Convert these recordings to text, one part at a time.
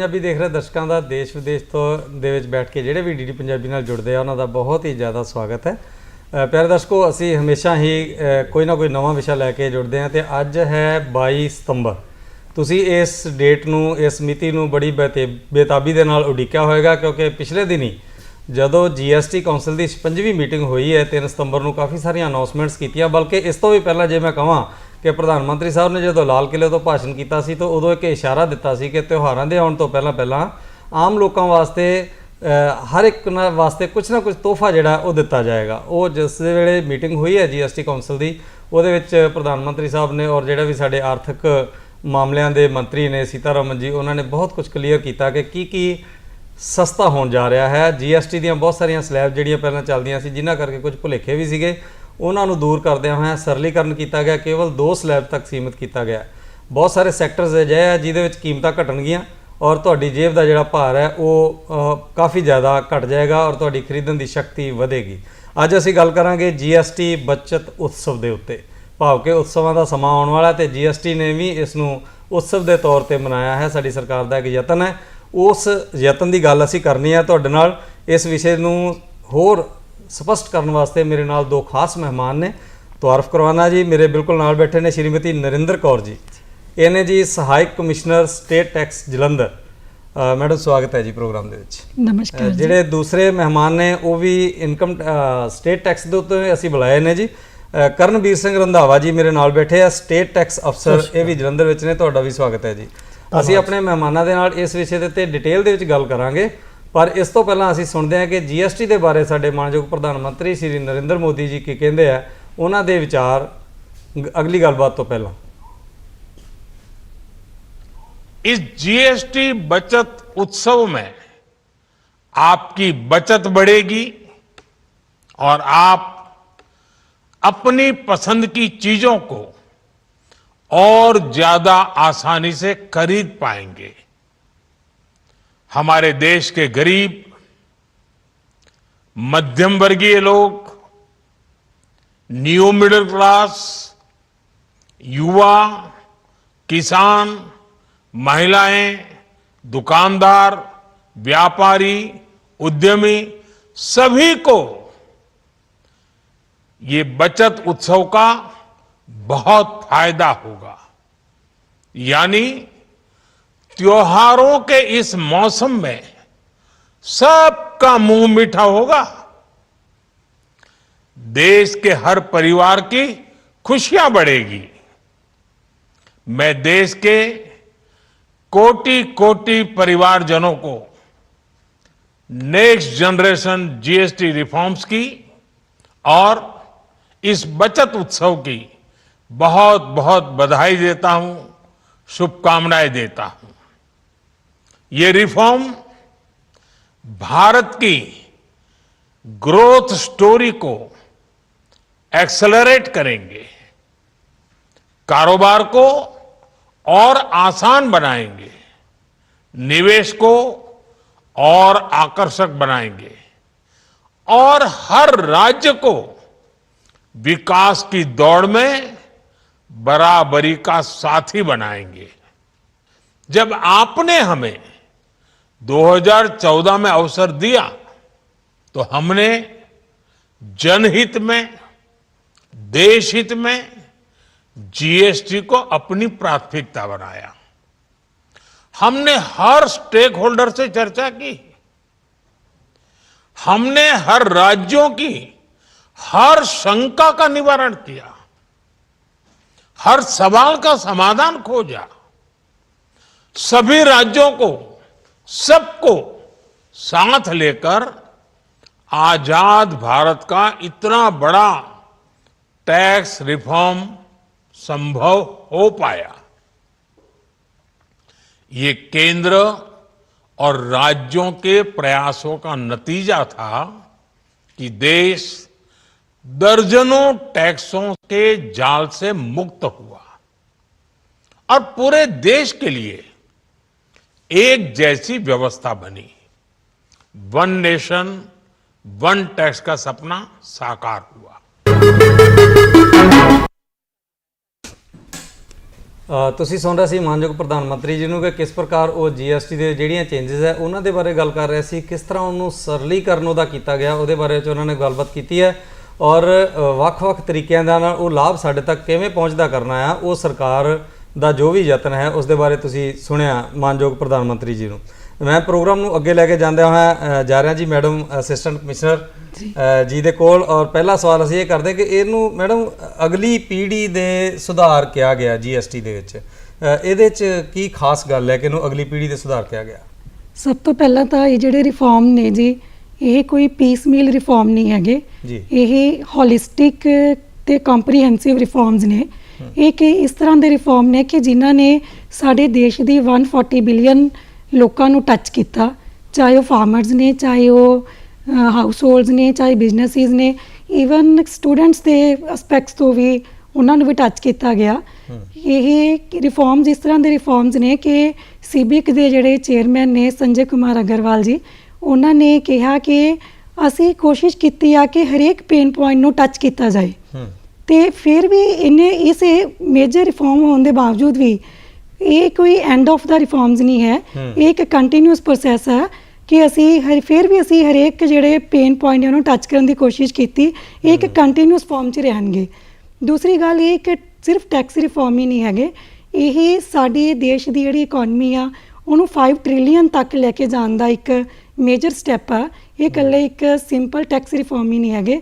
ਪੰਜਾਬੀ ਦੇਖ ਰਹੇ ਦਰਸ਼ਕਾਂ ਦਾ ਦੇਸ਼ ਵਿਦੇਸ਼ ਤੋਂ ਦੇ ਵਿੱਚ ਬੈਠ ਕੇ ਜਿਹੜੇ ਵੀ ਡੀਡੀ ਪੰਜਾਬੀ ਨਾਲ ਜੁੜਦੇ ਆ, ਉਹਨਾਂ ਦਾ ਬਹੁਤ ਹੀ ਜ਼ਿਆਦਾ ਸਵਾਗਤ ਹੈ। ਪਿਆਰੇ ਦਰਸ਼ਕੋ, ਅਸੀਂ ਹਮੇਸ਼ਾ ਹੀ ਕੋਈ ਨਾ ਕੋਈ ਨਵਾਂ ਵਿਸ਼ਾ ਲੈ ਕੇ ਜੁੜਦੇ ਹਾਂ ਤੇ ਅੱਜ ਹੈ 22 ਸਤੰਬਰ। ਤੁਸੀਂ ਇਸ ਡੇਟ ਨੂੰ, ਇਸ ਮਿਤੀ ਨੂੰ ਬੜੀ ਬੇਤੇ- ਬੇਤਾਬੀ ਦੇ ਨਾਲ ਉਡੀਕਿਆ ਹੋਵੇਗਾ ਕਿਉਂਕਿ ਪਿਛਲੇ ਦਿਨੀ ਜਦੋਂ ਜੀਐਸਟੀ ਕਾਉਂਸਲ ਦੀ 56ਵੀਂ ਮੀਟਿੰਗ ਹੋਈ ਹੈ 3 ਸਤੰਬਰ ਨੂੰ ਕਾਫੀ ਸਾਰੀਆਂ ਅਨਾਉਂਸਮੈਂਟਸ ਕੀਤੀਆਂ, ਬਲਕਿ ਇਸ ਤੋਂ ਵੀ ਪਹਿਲਾਂ ਜੇ ਮੈਂ ਕਹਾਂ ਕਿ ਪ੍ਰਧਾਨ ਮੰਤਰੀ ਸਾਹਿਬ ਨੇ ਜਦੋਂ ਲਾਲ ਕਿਲੇ ਤੋਂ ਭਾਸ਼ਣ ਕੀਤਾ ਸੀ ਤਾਂ ਉਦੋਂ ਇੱਕ ਇਸ਼ਾਰਾ ਦਿੱਤਾ ਸੀ ਕਿ ਤਿਉਹਾਰਾਂ ਦੇ ਆਉਣ ਤੋਂ ਪਹਿਲਾਂ ਪਹਿਲਾਂ ਆਮ ਲੋਕਾਂ ਵਾਸਤੇ ਹਰ ਇੱਕ ਨਾ ਵਾਸਤੇ ਕੁਝ ਨਾ ਕੁਝ ਤੋਹਫਾ ਜਿਹੜਾ ਉਹ ਦਿੱਤਾ ਜਾਏਗਾ। ਉਹ ਜਿਸ ਦੇ ਵੇਲੇ ਮੀਟਿੰਗ ਹੋਈ ਹੈ ਜੀਐਸਟੀ ਕਾਉਂਸਲ ਦੀ, ਉਹਦੇ ਵਿੱਚ ਪ੍ਰਧਾਨ ਮੰਤਰੀ ਸਾਹਿਬ ਨੇ ਔਰ ਜਿਹੜਾ ਵੀ ਸਾਡੇ ਆਰਥਿਕ ਮਾਮਲਿਆਂ ਦੇ ਮੰਤਰੀ ਨੇ ਸੀਤਾਰਮਨ ਜੀ, ਉਹਨਾਂ ਨੇ ਬਹੁਤ ਕੁਝ ਕਲੀਅਰ ਕੀਤਾ ਕਿ ਕੀ ਕੀ ਸਸਤਾ ਹੋਣ ਜਾ ਰਿਹਾ ਹੈ। ਜੀਐਸਟੀ ਦੀਆਂ ਬਹੁਤ ਸਾਰੀਆਂ ਸਲੈਬ ਜਿਹੜੀਆਂ ਪਹਿਲਾਂ ਚੱਲਦੀਆਂ ਸੀ, ਜਿਨ੍ਹਾਂ ਕਰਕੇ ਕੁਝ ਭੁਲੇਖੇ ਵੀ ਸੀਗੇ। ਉਹਨਾਂ ਨੂੰ ਦੂਰ ਕਰਦਿਆਂ ਹੋਇਆਂ ਸਰਲੀਕਰਨ ਕੀਤਾ ਗਿਆ, ਕੇਵਲ ਦੋ ਸਲੈਬ ਤੱਕ ਸੀਮਿਤ ਕੀਤਾ ਗਿਆ। ਬਹੁਤ ਸਾਰੇ ਸੈਕਟਰਸ ਅਜਿਹੇ ਆ ਜਿਹਦੇ ਵਿੱਚ ਕੀਮਤਾਂ ਘਟਣਗੀਆਂ ਔਰ ਤੁਹਾਡੀ ਜੇਬ ਦਾ ਜਿਹੜਾ ਭਾਰ ਹੈ ਉਹ ਕਾਫੀ ਜ਼ਿਆਦਾ ਘਟ ਜਾਏਗਾ ਔਰ ਤੁਹਾਡੀ ਖਰੀਦਣ ਦੀ ਸ਼ਕਤੀ ਵਧੇਗੀ। ਅੱਜ ਅਸੀਂ ਗੱਲ ਕਰਾਂਗੇ ਜੀਐਸਟੀ ਬਚਤ ਉਤਸਵ ਦੇ ਉੱਤੇ। ਭਾਵ ਕਿ ਉਤਸਵਾਂ ਦਾ ਸਮਾਂ ਆਉਣ ਵਾਲਾ ਤੇ ਜੀਐਸਟੀ ਨੇ ਵੀ ਇਸ ਨੂੰ ਉਤਸਵ ਦੇ ਤੌਰ ਤੇ ਮਨਾਇਆ ਹੈ। ਸਾਡੀ ਸਰਕਾਰ ਦਾ ਇੱਕ ਯਤਨ ਹੈ। ਉਸ ਯਤਨ ਦੀ ਗੱਲ ਅਸੀਂ ਕਰਨੀ ਹੈ ਤੁਹਾਡੇ ਨਾਲ। ਇਸ ਵਿਸ਼ੇ ਨੂੰ ਹੋਰ ਸਪਸ਼ਟ ਕਰਨ ਵਾਸਤੇ ਮੇਰੇ ਨਾਲ ਦੋ ਖਾਸ ਮਹਿਮਾਨ ਨੇ। ਤੁਆਰਫ ਕਰਵਾਨਾ ਜੀ ਮੇਰੇ ਬਿਲਕੁਲ ਨਾਲ ਬੈਠੇ ਨੇ ਸ਼੍ਰੀਮਤੀ ਨਰਿੰਦਰ ਕੌਰ ਜੀ। ਇਹ ਨੇ ਜੀ ਸਹਾਇਕ commissioner state tax Jalandhar. Madam ਸਵਾਗਤ ਹੈ ਜੀ ਪ੍ਰੋਗਰਾਮ ਦੇ ਵਿੱਚ। ਨਮਸਕਾਰ ਜਿਹੜੇ ਦੂਸਰੇ ਮਹਿਮਾਨ ਨੇ ਉਹ ਵੀ ਇਨਕਮ ਸਟੇਟ ਟੈਕਸ ਦੇ ਉੱਤੇ ਅਸੀਂ ਬੁਲਾਏ ਨੇ ਜੀ। ਕਰਨਵੀਰ ਸਿੰਘ ਰੰਧਾਵਾ ਜੀ ਮੇਰੇ ਨਾਲ ਬੈਠੇ ਆ ਸਟੇਟ ਟੈਕਸ ਅਫਸਰ ਇਹ ਵੀ ਜਲੰਧਰ ਵਿੱਚ ਨੇ ਤੁਹਾਡਾ ਵੀ ਸਵਾਗਤ ਹੈ ਜੀ। ਅਸੀਂ ਆਪਣੇ ਮਹਿਮਾਨਾਂ ਦੇ ਨਾਲ ਇਸ ਵਿਸ਼ੇ ਦੇ ਉੱਤੇ ਡਿਟੇਲ ਦੇ ਵਿੱਚ ਗੱਲ ਕਰਾਂਗੇ। ਪਰ ਇਸ ਤੋਂ ਪਹਿਲਾਂ ਅਸੀਂ ਸੁਣਦੇ ਹਾਂ ਕਿ ਜੀਐਸਟੀ ਦੇ ਬਾਰੇ ਸਾਡੇ ਮਾਨਯੋਗ ਪ੍ਰਧਾਨ ਮੰਤਰੀ ਸ਼੍ਰੀ ਨਰਿੰਦਰ ਮੋਦੀ ਜੀ ਕੀ ਕਹਿੰਦੇ ਆ ਉਹਨਾਂ ਦੇ ਵਿਚਾਰ ਗ- ਅਗਲੀ ਗੱਲਬਾਤ ਤੋਂ ਪਹਿਲਾਂ इस जीएसटी बचत उत्सव में आपकी बचत बढ़ेगी और आप अपनी पसंद की चीजों को और ज्यादा आसानी से खरीद पाएंगे हमारे देश के गरीब, मध्यम वर्गीय लोग न्यू मिडिल क्लास युवा, किसान, महिलाएँ, दुकानदार, व्यापारी, उद्यमी, सभी को ये बचत उत्सव का बहुत फ़ायदा होगा। यानी त्योहारों के इस मौसम में सबका मुँह मीठा होगा। देश के हर परिवार की खुशियाँ बढ़ेगी। मैं देश के कोटि कोटि परिवारजनों को नेक्स्ट जनरेशन जीएसटी रिफॉर्म्स की और इस बचत उत्सव की बहुत बहुत बधाई देता हूँ, शुभकामनाएँ देता हूँ। ये रिफॉर्म भारत की ग्रोथ स्टोरी को एक्सेलरेट करेंगे, कारोबार को और आसान बनाएँगे, निवेश को और आकर्षक बनाएँगे और हर राज्य को विकास की दौड़ में बराबरी का साथी बनाएँगे। जब आपने हमें 2014 में अवसर दिया तो हमने जनहित में देश हित में जीएसटी को अपनी प्राथमिकता बनाया। हमने हर स्टेक होल्डर से चर्चा की। हमने हर राज्यों की हर शंका का निवारण किया। हर सवाल का समाधान खोजा। सभी राज्यों को सबको साथ लेकर आज़ाद भारत का इतना बड़ा टैक्स रिफॉर्म संभव हो पाया। ये केंद्र और राज्यों के प्रयासों का नतीजा था कि देश दर्जनों टैक्सों के जाल से मुक्त हुआ और पूरे देश के लिए एक जैसी व्यवस्था बनी वन नेशन वन टैक्स का सपना साकार हुआ ਅ, ਤੁਸੀਂ ਸੁਣ ਰਹੇ ਸੀ ਮਾਨਯੋਗ ਪ੍ਰਧਾਨ ਮੰਤਰੀ ਜੀ ਨੂੰ ਕਿ ਕਿਸ ਪ੍ਰਕਾਰ ਉਹ ਜੀਐਸਟੀ ਦੇ ਜਿਹੜੀਆਂ ਚੇਂਜਸ ਹੈ ਉਹਨਾਂ ਦੇ ਬਾਰੇ ਗੱਲ ਕਰ ਰਹੇ ਸੀ ਕਿਸ ਤਰ੍ਹਾਂ ਉਹਨੂੰ ਸਰਲੀਕਰਨ ਉਹਦਾ ਕੀਤਾ ਗਿਆ ਉਹਦੇ ਬਾਰੇ ਚ ਉਹਨਾਂ ਨੇ ਗੱਲਬਾਤ ਕੀਤੀ ਹੈ ਔਰ ਅ, ਵੱਖ-ਵੱਖ ਤਰੀਕਿਆਂ ਦਾ ਨਾਲ ਉਹ ਲਾਭ ਸਾਡੇ ਤੱਕ ਕਿਵੇਂ ਪਹੁੰਚਦਾ ਕਰਨਾ ਆ ਉਹ ਸਰਕਾਰ ਦਾ ਜੋ ਵੀ ਯਤਨ ਹੈ ਉਸ ਦੇ ਬਾਰੇ ਤੁਸੀਂ ਸੁਣਿਆ ਮਾਨਯੋਗ ਪ੍ਰਧਾਨ ਮੰਤਰੀ ਜੀ ਨੂੰ। ਮੈਂ ਪ੍ਰੋਗਰਾਮ ਨੂੰ ਅੱਗੇ ਲੈ ਕੇ ਜਾਂਦਿਆਂ ਹੋਇਆ ਜਾ ਰਿਹਾ ਜੀ ਮੈਡਮ ਅਸਿਸਟੈਂਟ ਕਮਿਸ਼ਨਰ ਜੀ। ਦੇ ਕੋਲ। ਔਰ ਪਹਿਲਾ ਸਵਾਲ ਅਸੀਂ ਇਹ ਕਰਦੇ ਕਿ ਇਹਨੂੰ ਮੈਡਮ ਅਗਲੀ ਪੀੜ੍ਹੀ ਦੇ ਸੁਧਾਰ ਕਿਹਾ ਗਿਆ ਜੀਐਸਟੀ ਦੇ ਵਿੱਚ। ਇਹਦੇ 'ਚ ਕੀ ਖਾਸ ਗੱਲ ਹੈ ਕਿ ਇਹਨੂੰ ਅਗਲੀ ਪੀੜ੍ਹੀ ਦੇ ਸੁਧਾਰ ਕਿਹਾ ਗਿਆ? ਸਭ ਤੋਂ ਪਹਿਲਾਂ ਤਾਂ ਇਹ ਜਿਹੜੇ ਰਿਫਾਰਮ ਨੇ ਜੀ ਇਹ ਕੋਈ ਪੀਸਮੀਲ ਰਿਫਾਰਮ ਨਹੀਂ ਹੈਗੇ। ਇਹ ਹੋਲਿਸਟਿਕ ਤੇ ਕੰਪਰੀਹੈਂਸਿਵ ਰਿਫਾਰਮਸ ਨੇ। ਇਹ ਕਿ ਇਸ ਤਰ੍ਹਾਂ ਦੇ ਰਿਫਾਰਮ ਨੇ ਕਿ ਜਿਨ੍ਹਾਂ ਨੇ ਸਾਡੇ ਦੇਸ਼ ਦੀ 140 ਬਿਲੀਅਨ ਲੋਕਾਂ ਨੂੰ ਟੱਚ ਕੀਤਾ ਚਾਹੇ ਉਹ ਫਾਰਮਰਸ ਨੇ ਚਾਹੇ ਉਹ ਹਾਊਸ ਹੋਲਡਸ ਨੇ ਚਾਹੇ ਬਿਜ਼ਨੈਸਿਸ ਨੇ ਈਵਨ ਸਟੂਡੈਂਟਸ ਦੇ ਐਸਪੈਕਟਸ ਤੋਂ ਵੀ ਉਹਨਾਂ ਨੂੰ ਵੀ ਟੱਚ ਕੀਤਾ ਗਿਆ। ਇਹ ਰਿਫਾਰਮਸ ਇਸ ਤਰ੍ਹਾਂ ਦੇ ਰਿਫਾਰਮਸ ਨੇ ਕਿ ਸੀਬੀਕ ਦੇ ਜਿਹੜੇ ਚੇਅਰਮੈਨ ਨੇ ਸੰਜੇ ਕੁਮਾਰ ਅਗਰਵਾਲ ਜੀ ਉਹਨਾਂ ਨੇ ਕਿਹਾ ਕਿ ਅਸੀਂ ਕੋਸ਼ਿਸ਼ ਕੀਤੀ ਆ ਕਿ ਹਰੇਕ ਪੇਨ ਪੁਆਇੰਟ ਨੂੰ ਟੱਚ ਕੀਤਾ ਜਾਏ। ਤੇ ਫਿਰ ਵੀ ਇਹਨੇ ਇਸ ਮੇਜਰ ਰਿਫਾਰਮ ਹੋਣ ਦੇ ਬਾਵਜੂਦ ਵੀ ਇਹ ਕੋਈ ਐਂਡ ਆਫ ਦਾ ਰਿਫਾਰਮਸ ਨਹੀਂ ਹੈ। ਇਹ ਇੱਕ ਕੰਟੀਨਿਊਸ ਪ੍ਰੋਸੈਸ ਹੈ ਕਿ ਅਸੀਂ ਹਰ ਫਿਰ ਵੀ ਅਸੀਂ ਹਰੇਕ ਜਿਹੜੇ ਪੇਨ ਪੁਆਇੰਟ ਉਹਨੂੰ ਟੱਚ ਕਰਨ ਦੀ ਕੋਸ਼ਿਸ਼ ਕੀਤੀ। ਇਹ ਇੱਕ ਕੰਟੀਨਿਊਸ ਫਾਰਮ 'ਚ ਰਹਿਣਗੇ। ਦੂਸਰੀ ਗੱਲ ਇਹ ਕਿ ਸਿਰਫ ਟੈਕਸ ਰਿਫਾਰਮ ਹੀ ਨਹੀਂ ਹੈਗੇ। ਇਹ ਸਾਡੇ ਦੇਸ਼ ਦੀ ਜਿਹੜੀ ਇਕਨੋਮੀ ਆ ਉਹਨੂੰ 5 ਟ੍ਰਿਲੀਅਨ ਤੱਕ ਲੈ ਕੇ ਜਾਣ ਦਾ ਇੱਕ ਮੇਜਰ ਸਟੈਪ ਆ। ਇਹ ਇਕੱਲੇ ਇੱਕ ਸਿੰਪਲ ਟੈਕਸ ਰਿਫਾਰਮ ਹੀ ਨਹੀਂ ਹੈਗੇ।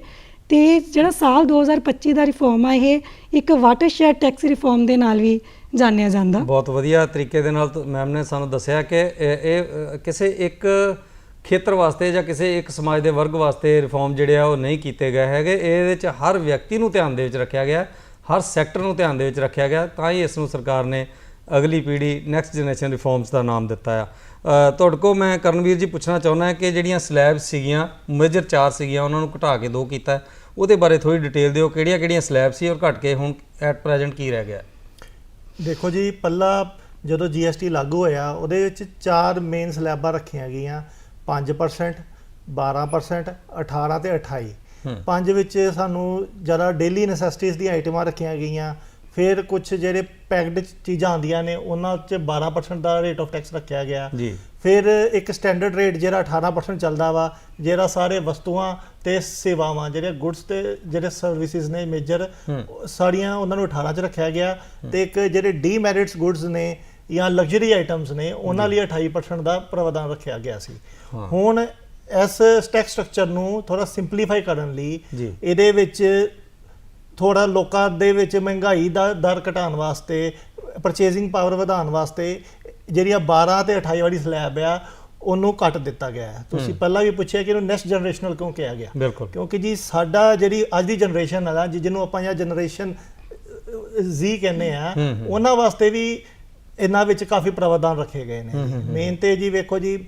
ਤੇ ਜਿਹੜਾ ਸਾਲ 2025 ਦਾ ਰਿਫਾਰਮ ਆ, ਇਹ ਇੱਕ ਵਾਟਰਸ਼ੈਡ ਟੈਕਸ ਰਿਫਾਰਮ ਦੇ ਨਾਲ ਵੀ ਜਾਣਿਆ ਜਾਂਦਾ। ਬਹੁਤ ਵਧੀਆ ਤਰੀਕੇ ਦੇ ਨਾਲ ਮੈਮ ਨੇ ਸਾਨੂੰ ਦੱਸਿਆ ਕਿ ਇਹ ਕਿਸੇ ਇੱਕ ਖੇਤਰ ਵਾਸਤੇ ਜਾਂ ਕਿਸੇ ਇੱਕ ਸਮਾਜ ਦੇ ਵਰਗ ਵਾਸਤੇ ਰਿਫਾਰਮ ਜਿਹੜੇ ਆ, ਉਹ ਨਹੀਂ ਕੀਤੇ ਗਏ ਹੈਗੇ। ਇਹਦੇ ਵਿੱਚ ਹਰ ਵਿਅਕਤੀ ਨੂੰ ਧਿਆਨ ਦੇ ਵਿੱਚ ਰੱਖਿਆ ਗਿਆ, ਹਰ ਸੈਕਟਰ ਨੂੰ ਧਿਆਨ ਦੇ ਵਿੱਚ ਰੱਖਿਆ ਗਿਆ, ਤਾਂ ਹੀ ਇਸ ਨੂੰ ਸਰਕਾਰ ਨੇ ਅਗਲੀ ਪੀੜ੍ਹੀ ਨੈਕਸਟ ਜਨਰੇਸ਼ਨ ਰਿਫਾਰਮਸ ਦਾ ਨਾਮ ਦਿੱਤਾ ਆ। ਤੁਹਾਡੇ ਕੋਲ ਮੈਂ ਕਰਨਵੀਰ ਜੀ ਪੁੱਛਣਾ ਚਾਹੁੰਦਾ ਕਿ ਜਿਹੜੀਆਂ ਸਲੈਬਸ ਸੀਗੀਆਂ, ਮੇਜਰ ਚਾਰ ਸੀਗੀਆਂ, ਉਹਨਾਂ ਨੂੰ ਘਟਾ ਕੇ ਦੋ ਕੀਤਾ। ਉਹਦੇ ਬਾਰੇ ਥੋੜੀ ਡਿਟੇਲ ਦਿਓ ਕਿਹੜੀਆਂ ਕਿਹੜੀਆਂ ਸਲੈਬ ਸੀ ਔਰ ਘਟ ਕੇ ਹੁਣ ਐਟ ਪ੍ਰੈਜ਼ੈਂਟ ਕੀ ਰਹਿ ਗਿਆ? ਦੇਖੋ ਜੀ ਪੱਲਾ ਜਦੋਂ GST ਲਾਗੂ ਹੋਇਆ ਉਹਦੇ ਵਿੱਚ ਚਾਰ ਮੇਨ ਸਲੈਬਾਂ ਰੱਖੀਆਂ ਗਈਆਂ। 5% 12% 18 ਤੇ 28 ਪੰਜ ਵਿੱਚ ਸਾਨੂੰ ਜ਼ਿਆਦਾ ਡੇਲੀ ਨੈਸੈਸਿਟੀਜ਼ ਦੀਆਂ ਆਈਟਮਾਂ ਰੱਖੀਆਂ ਗਈਆਂ। ਫਿਰ ਕੁਝ ਜਿਹੜੇ ਪੈਕਡ ਚੀਜ਼ਾਂ ਆਉਂਦੀਆਂ ਨੇ ਉਹਨਾਂ 'ਚ 12% ਦਾ ਰੇਟ ਆਫ ਟੈਕਸ ਰੱਖਿਆ ਗਿਆ। ਜੀ। ਫਿਰ ਇੱਕ ਸਟੈਂਡਰਡ ਰੇਟ ਜਿਹੜਾ 18% ਚੱਲਦਾ ਵਾ ਜਿਹੜਾ ਸਾਰੇ ਵਸਤੂਆਂ ਤੇ ਸੇਵਾਵਾਂ ਜਿਹੜੇ ਗੁੱਡਸ ਤੇ ਜਿਹੜੇ ਸਰਵਿਸਿਜ਼ ਨੇ ਮੇਜਰ ਸਾਰੀਆਂ ਉਹਨਾਂ ਨੂੰ 18 ਚ ਰੱਖਿਆ ਗਿਆ ਤੇ ਇੱਕ ਜਿਹੜੇ ਡੀਮੈਰਿਟਸ ਗੁੱਡਸ ਨੇ ਜਾਂ ਲਗਜ਼ਰੀ ਆਈਟਮਸ ਨੇ ਉਹਨਾਂ ਲਈ 28% ਦਾ ਪ੍ਰਾਵਧਾਨ ਰੱਖਿਆ ਗਿਆ ਸੀ। ਹੁਣ ਇਸ ਟੈਕਸ ਸਟਰਕਚਰ ਨੂੰ ਥੋੜਾ ਸਿੰਪਲੀਫਾਈ ਕਰਨ ਲਈ। ਇਹਦੇ ਵਿੱਚ ਥੋੜਾ ਲੋਕਾਂ ਦੇ ਵਿੱਚ ਮਹਿੰਗਾਈ ਦਾ ਦਰ ਘਟਾਉਣ ਵਾਸਤੇ ਪਰਚੇਜ਼ਿੰਗ ਪਾਵਰ ਵਧਾਉਣ ਵਾਸਤੇ ਜਿਹੜੀਆਂ 12 ਤੇ 28 ਵਾਲੀ ਸਲੈਬ ਆ ਉਹਨੂੰ ਕੱਟ ਦਿੱਤਾ ਗਿਆ ਹੈ। ਤੁਸੀਂ ਪਹਿਲਾਂ ਵੀ ਪੁੱਛਿਆ ਕਿ ਇਹਨੂੰ ਨੈਕਸਟ ਜਨਰੇਸ਼ਨਲ ਕਿਉਂ ਕਿਹਾ ਗਿਆ? ਬਿਲਕੁਲ। ਕਿਉਂਕਿ ਜੀ ਸਾਡਾ ਜਿਹੜੀ ਅੱਜ ਦੀ ਜਨਰੇਸ਼ਨ ਹੈ ਜੀ ਜਿਹਨੂੰ ਆਪਾਂ ਜਾਂ ਜਨਰੇਸ਼ਨ Z ਕਹਿੰਦੇ ਆ ਉਹਨਾਂ ਵਾਸਤੇ ਵੀ ਇਹਨਾਂ ਵਿੱਚ ਕਾਫੀ ਪ੍ਰਾਵਧਾਨ ਰੱਖੇ ਗਏ ਨੇ। ਮੇਨ ਤੇ ਜੀ ਵੇਖੋ ਜੀ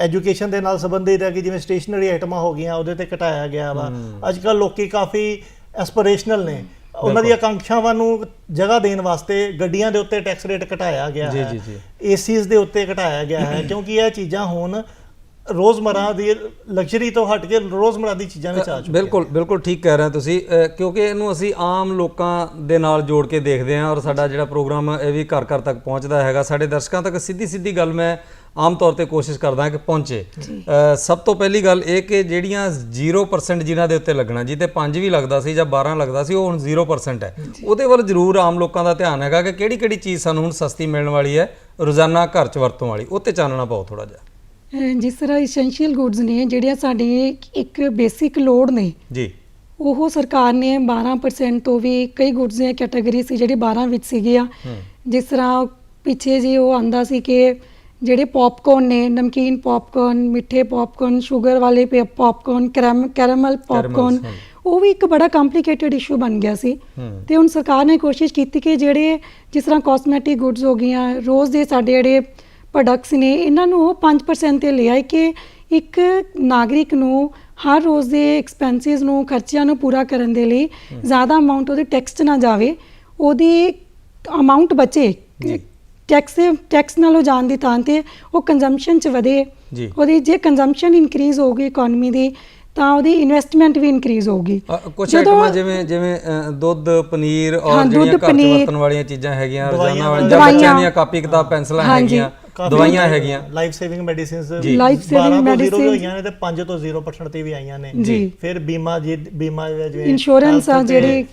ਐਜੂਕੇਸ਼ਨ ਦੇ ਨਾਲ ਸੰਬੰਧਿਤ ਹੈ ਕਿ ਜਿਵੇਂ ਸਟੇਸ਼ਨਰੀ ਆਈਟਮਾਂ ਹੋ ਗਈਆਂ ਉਹਦੇ ਤੇ ਘਟਾਇਆ ਗਿਆ ਵਾ। ਅੱਜ ਕੱਲ ਲੋਕੀ ਕਾਫੀ ਐਸਪੀਰੇਸ਼ਨਲ ਨੇ। ਉਹਨਾਂ ਦੀਆਂ ਆਕਾਂਖਿਆਵਾਂ ਨੂੰ ਜਗ੍ਹਾ ਦੇਣ ਵਾਸਤੇ ਗੱਡੀਆਂ ਦੇ ਉੱਤੇ ਟੈਕਸ ਰੇਟ ਘਟਾਇਆ ਗਿਆ ਹੈ। ਜੀ, ਜੀ। ਏਸੀਜ਼ ਦੇ ਉੱਤੇ ਘਟਾਇਆ ਗਿਆ ਹੈ ਕਿਉਂਕਿ ਇਹ ਚੀਜ਼ਾਂ ਹੁਣ ਰੋਜ਼ਮਰਾ ਦੀ ਲਗਜ਼ਰੀ ਤੋਂ ਹਟ ਕੇ ਰੋਜ਼ਮਰਾ ਦੀ ਚੀਜ਼ਾਂ ਵਿੱਚ ਆ ਚੁੱਕੀਆਂ। ਬਿਲਕੁਲ ਬਿਲਕੁਲ ਠੀਕ ਕਹਿ ਰਹੇ ਤੁਸੀਂ। ਕਿਉਂਕਿ ਇਹਨੂੰ ਅਸੀਂ ਆਮ ਲੋਕਾਂ ਦੇ ਨਾਲ ਜੋੜ ਕੇ ਦੇਖਦੇ ਹਾਂ ਔਰ ਸਾਡਾ ਜਿਹੜਾ ਪ੍ਰੋਗਰਾਮ ਇਹ ਵੀ ਘਰ ਘਰ ਤੱਕ ਪਹੁੰਚਦਾ ਹੈਗਾ। ਸਾਡੇ ਦਰਸ਼ਕਾਂ ਤੱਕ ਸਿੱਧੀ ਸਿੱਧੀ ਗੱਲ ਮੈਂ ਆਮ ਤੌਰ ਤੇ ਕੋਸ਼ਿਸ਼ ਕਰਦਾ ਕਿ ਪਹੁੰਚੇ। ਸਭ ਤੋਂ ਪਹਿਲੀ ਗੱਲ ਇਹ ਕਿ ਜਿਹੜੀਆਂ 0% ਜਿਨ੍ਹਾਂ ਦੇ ਉੱਤੇ ਲੱਗਣਾ ਜਿਹਦੇ 5 ਵੀ ਲੱਗਦਾ ਸੀ ਜਾਂ 12 ਲੱਗਦਾ ਸੀ ਉਹ ਹੁਣ 0% ਹੈ। ਉਹਦੇ ਵੱਲ ਜ਼ਰੂਰ ਆਮ ਲੋਕਾਂ ਦਾ ਧਿਆਨ ਹੈਗਾ ਕਿ ਕਿਹੜੀ ਕਿਹੜੀ ਚੀਜ਼ ਸਾਨੂੰ ਹੁਣ ਸਸਤੀ ਮਿਲਣ ਵਾਲੀ ਹੈ ਰੋਜ਼ਾਨਾ ਘਰ 'ਚ ਵਰਤੋਂ ਵਾਲੀ ਉਹ ਤੇ ਚਾਨਣਾ ਪਾਓ ਥੋੜਾ ਜਿਹਾ। ਜਿਸ ਤਰ੍ਹਾਂ ਐਸੈਂਸ਼ੀਅਲ ਗੁੱਡਸ ਨੇ ਜਿਹੜੀਆਂ ਸਾਡੇ ਇੱਕ ਬੇਸਿਕ ਲੋੜ ਨੇ ਜੀ। ਉਹ ਸਰਕਾਰ ਨੇ 12% ਤੋਂ ਵੀ ਕਈ ਗੁੱਡਸ ਦੀਆਂ ਕੈਟਾਗਰੀ ਸੀ ਜਿਹੜੀ 12 ਵਿੱਚ ਸੀਗੀਆਂ। ਜਿਸ ਤਰ੍ਹਾਂ ਪਿੱਛੇ ਜੀ ਉਹ ਆਂਦਾ ਸੀ ਕਿ ਜਿਹੜੇ ਪੌਪਕੌਰਨ ਨੇ ਨਮਕੀਨ ਪੌਪਕੌਰਨ ਮਿੱਠੇ ਪੌਪਕੌਰਨ ਸ਼ੂਗਰ ਵਾਲੇ ਪੌਪਕੌਰਨ ਕੈਰਮ ਕੈਰਮਲ ਪੌਪਕੌਰਨ। ਉਹ ਵੀ ਇੱਕ ਬੜਾ ਕੰਪਲਿਕੇਟਡ ਇਸ਼ੂ ਬਣ ਗਿਆ ਸੀ। ਤੇ ਹੁਣ ਸਰਕਾਰ ਨੇ ਕੋਸ਼ਿਸ਼ ਕੀਤੀ ਕਿ ਜਿਹੜੇ ਜਿਸ ਤਰ੍ਹਾਂ ਕਾਸਮੈਟਿਕ ਗੁੱਡਸ ਹੋ ਗਈਆਂ ਰੋਜ਼ ਦੇ ਸਾਡੇ ਜਿਹੜੇ ਪ੍ਰੋਡਕਟਸ ਨੇ ਇਹਨਾਂ ਨੂੰ ਉਹ 5% ਤੇ ਲਿਆ ਕਿ ਇੱਕ ਨਾਗਰਿਕ ਨੂੰ ਹਰ ਰੋਜ਼ ਦੇ ਐਕਸਪੈਂਸਿਸ ਨੂੰ ਖਰਚਿਆਂ ਨੂੰ ਪੂਰਾ ਕਰਨ ਦੇ ਲਈ ਜ਼ਿਆਦਾ ਅਮਾਉਂਟ ਉਹਦੇ ਟੈਕਸ 'ਚ ਨਾ ਜਾਵੇ ਉਹਦੀ ਅਮਾਉਂਟ ਬਚੇ। ਟੈਕਸ ਟੈਕਸ ਨਾਲੋਂ ਜਾਣ ਦੀ ਥਾਂ ਤੇ ਉਹ ਕੰਜ਼ੰਪਸ਼ਨ 'ਚ ਵਧੇ ਜੀ। ਉਹਦੀ ਜੇ ਕੰਜ਼ੰਪਸ਼ਨ ਇਨਕਰੀਜ਼ ਹੋਊਗੀ ਇਕਨੋਮੀ ਦੀ ਤਾਂ ਉਹਦੀ ਇਨਵੈਸਟਮੈਂਟ ਵੀ ਇਨਕਰੀਜ਼ ਹੋਊਗੀ ਕੁਛ ਆਈਟਮਾਂ ਜਿਵੇਂ ਜਿਵੇਂ ਦੁੱਧ ਪਨੀਰ ਔਰ ਜਿਹੜੀਆਂ ਘਰ 'ਚ ਵਰਤਣ ਵਾਲੀਆਂ ਚੀਜ਼ਾਂ ਹੈਗੀਆਂ ਰੋਜ਼ਾਨਾ ਵਾਲੀਆਂ ਬੱਚਿਆਂ। ਦੀਆਂ ਕਾਪੀ ਕਿਤਾਬ ਪੈਨਸਲਾਂ। ਹੈਗੀਆਂ ਦਵਾਈਆਂ ਹੈਗੀਆਂ life saving medicines Life saving medicines। ਹੋਈਆਂ ਨੇ ਤੇ 5 ਤੋਂ 0% ਤੇ ਵੀ ਆਈਆਂ ਨੇ ਜੀ। ਫਿਰ ਬੀਮਾ ਜੀ ਬੀਮਾ ਜਿਵੇਂ Insurance ਆ ਜਿਹੜੀ-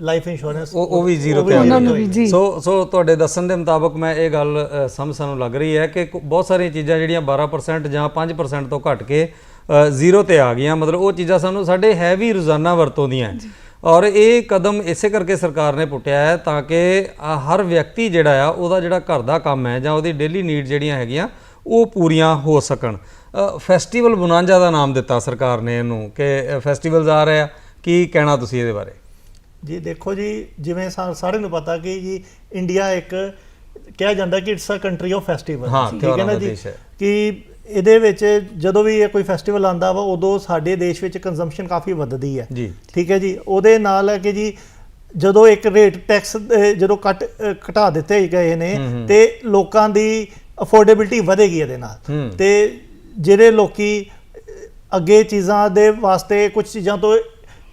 ਲਾਈਫ ਇੰਸ਼ੋਰੈਂਸ ਉਹ ਉਹ ਵੀ ਜ਼ੀਰੋ ਤੇ ਆ ਉਹਨਾਂ ਨੂੰ ਗਈ। ਵੀ, ਜੀ। ਸੋ ਸੋ ਤੁਹਾਡੇ ਦੱਸਣ ਦੇ ਮੁਤਾਬਕ ਮੈਂ ਇਹ ਗੱਲ ਅ, ਸਮਝ ਸਾਨੂੰ ਲੱਗ ਰਹੀ ਹੈ ਕਿ ਕੁ- ਬਹੁਤ ਸਾਰੀਆਂ ਚੀਜ਼ਾਂ ਜਿਹੜੀਆਂ 12% ਜਾਂ 5% ਤੋਂ ਘਟ ਕੇ ਜ਼ੀਰੋ ਤੇ ਆ ਗਈਆਂ। ਮਤਲਬ ਉਹ ਚੀਜ਼ਾਂ ਸਾਨੂੰ ਸਾਡੇ ਹੈ ਵੀ ਰੋਜ਼ਾਨਾ ਵਰਤੋਂ ਦੀਆਂ ਹੈ। ਔਰ ਇਹ ਕਦਮ ਇਸੇ ਕਰਕੇ ਸਰਕਾਰ ਨੇ ਪੁੱਟਿਆ ਹੈ ਤਾਂ ਕਿ ਅ, ਹਰ ਵਿਅਕਤੀ ਜਿਹੜਾ ਆ ਉਹਦਾ ਜਿਹੜਾ ਘਰ ਦਾ ਕੰਮ ਹੈ ਜਾਂ ਉਹਦੀ ਡੇਲੀ ਨੀਡ ਜਿਹੜੀਆਂ ਹੈਗੀਆਂ ਉਹ ਪੂਰੀਆਂ ਹੋ ਸਕਣ। ਫੈਸਟੀਵਲ ਬੁਨਾਂਜਾ ਦਾ ਨਾਮ ਦਿੱਤਾ ਸਰਕਾਰ ਨੇ ਇਹਨੂੰ ਕਿ ਫੈਸਟੀਵਲਸ ਆ ਰਹੇ ਆ। ਕੀ ਕਹਿਣਾ ਤੁਸੀਂ ਇਹਦੇ ਬਾਰੇ? ਜੀ ਦੇਖੋ ਜੀ ਜਿਵੇਂ ਸਾਰਿਆਂ ਨੂੰ ਪਤਾ ਕਿ ਜੀ ਇੰਡੀਆ ਇੱਕ ਕਿਹਾ ਜਾਂਦਾ ਕਿ it's a country of festival ਠੀਕ ਹੈ ਨਾ ਜੀ। ਕਿ ਇਹਦੇ ਵਿੱਚ ਜਦੋਂ ਵੀ ਕੋਈ ਫੈਸਟੀਵਲ ਆਂਦਾ ਵਾ ਉਦੋਂ ਸਾਡੇ ਦੇਸ਼ ਵਿੱਚ ਕੰਜ਼ੰਪਸ਼ਨ ਕਾਫੀ ਵੱਧਦੀ ਹੈ। ਠੀਕ ਹੈ ਜੀ? ਉਹਦੇ ਨਾਲ ਹੈ ਕਿ ਜੀ ਜਦੋਂ ਇੱਕ ਰੇਟ ਟੈਕਸ ਜਦੋਂ ਕੱਟ ਘਟਾ ਦਿੱਤੇ ਗਏ ਨੇ ਤੇ ਲੋਕਾਂ ਦੀ ਅਫੋਰਡੇਬਿਲਟੀ ਵਧੇਗੀ ਇਹਦੇ ਨਾਲ। ਤੇ ਜਿਹੜੇ ਲੋਕੀ ਅੱਗੇ ਚੀਜ਼ਾਂ ਦੇ ਵਾਸਤੇ ਕੁਝ ਚੀਜ਼ਾਂ ਤੋਂ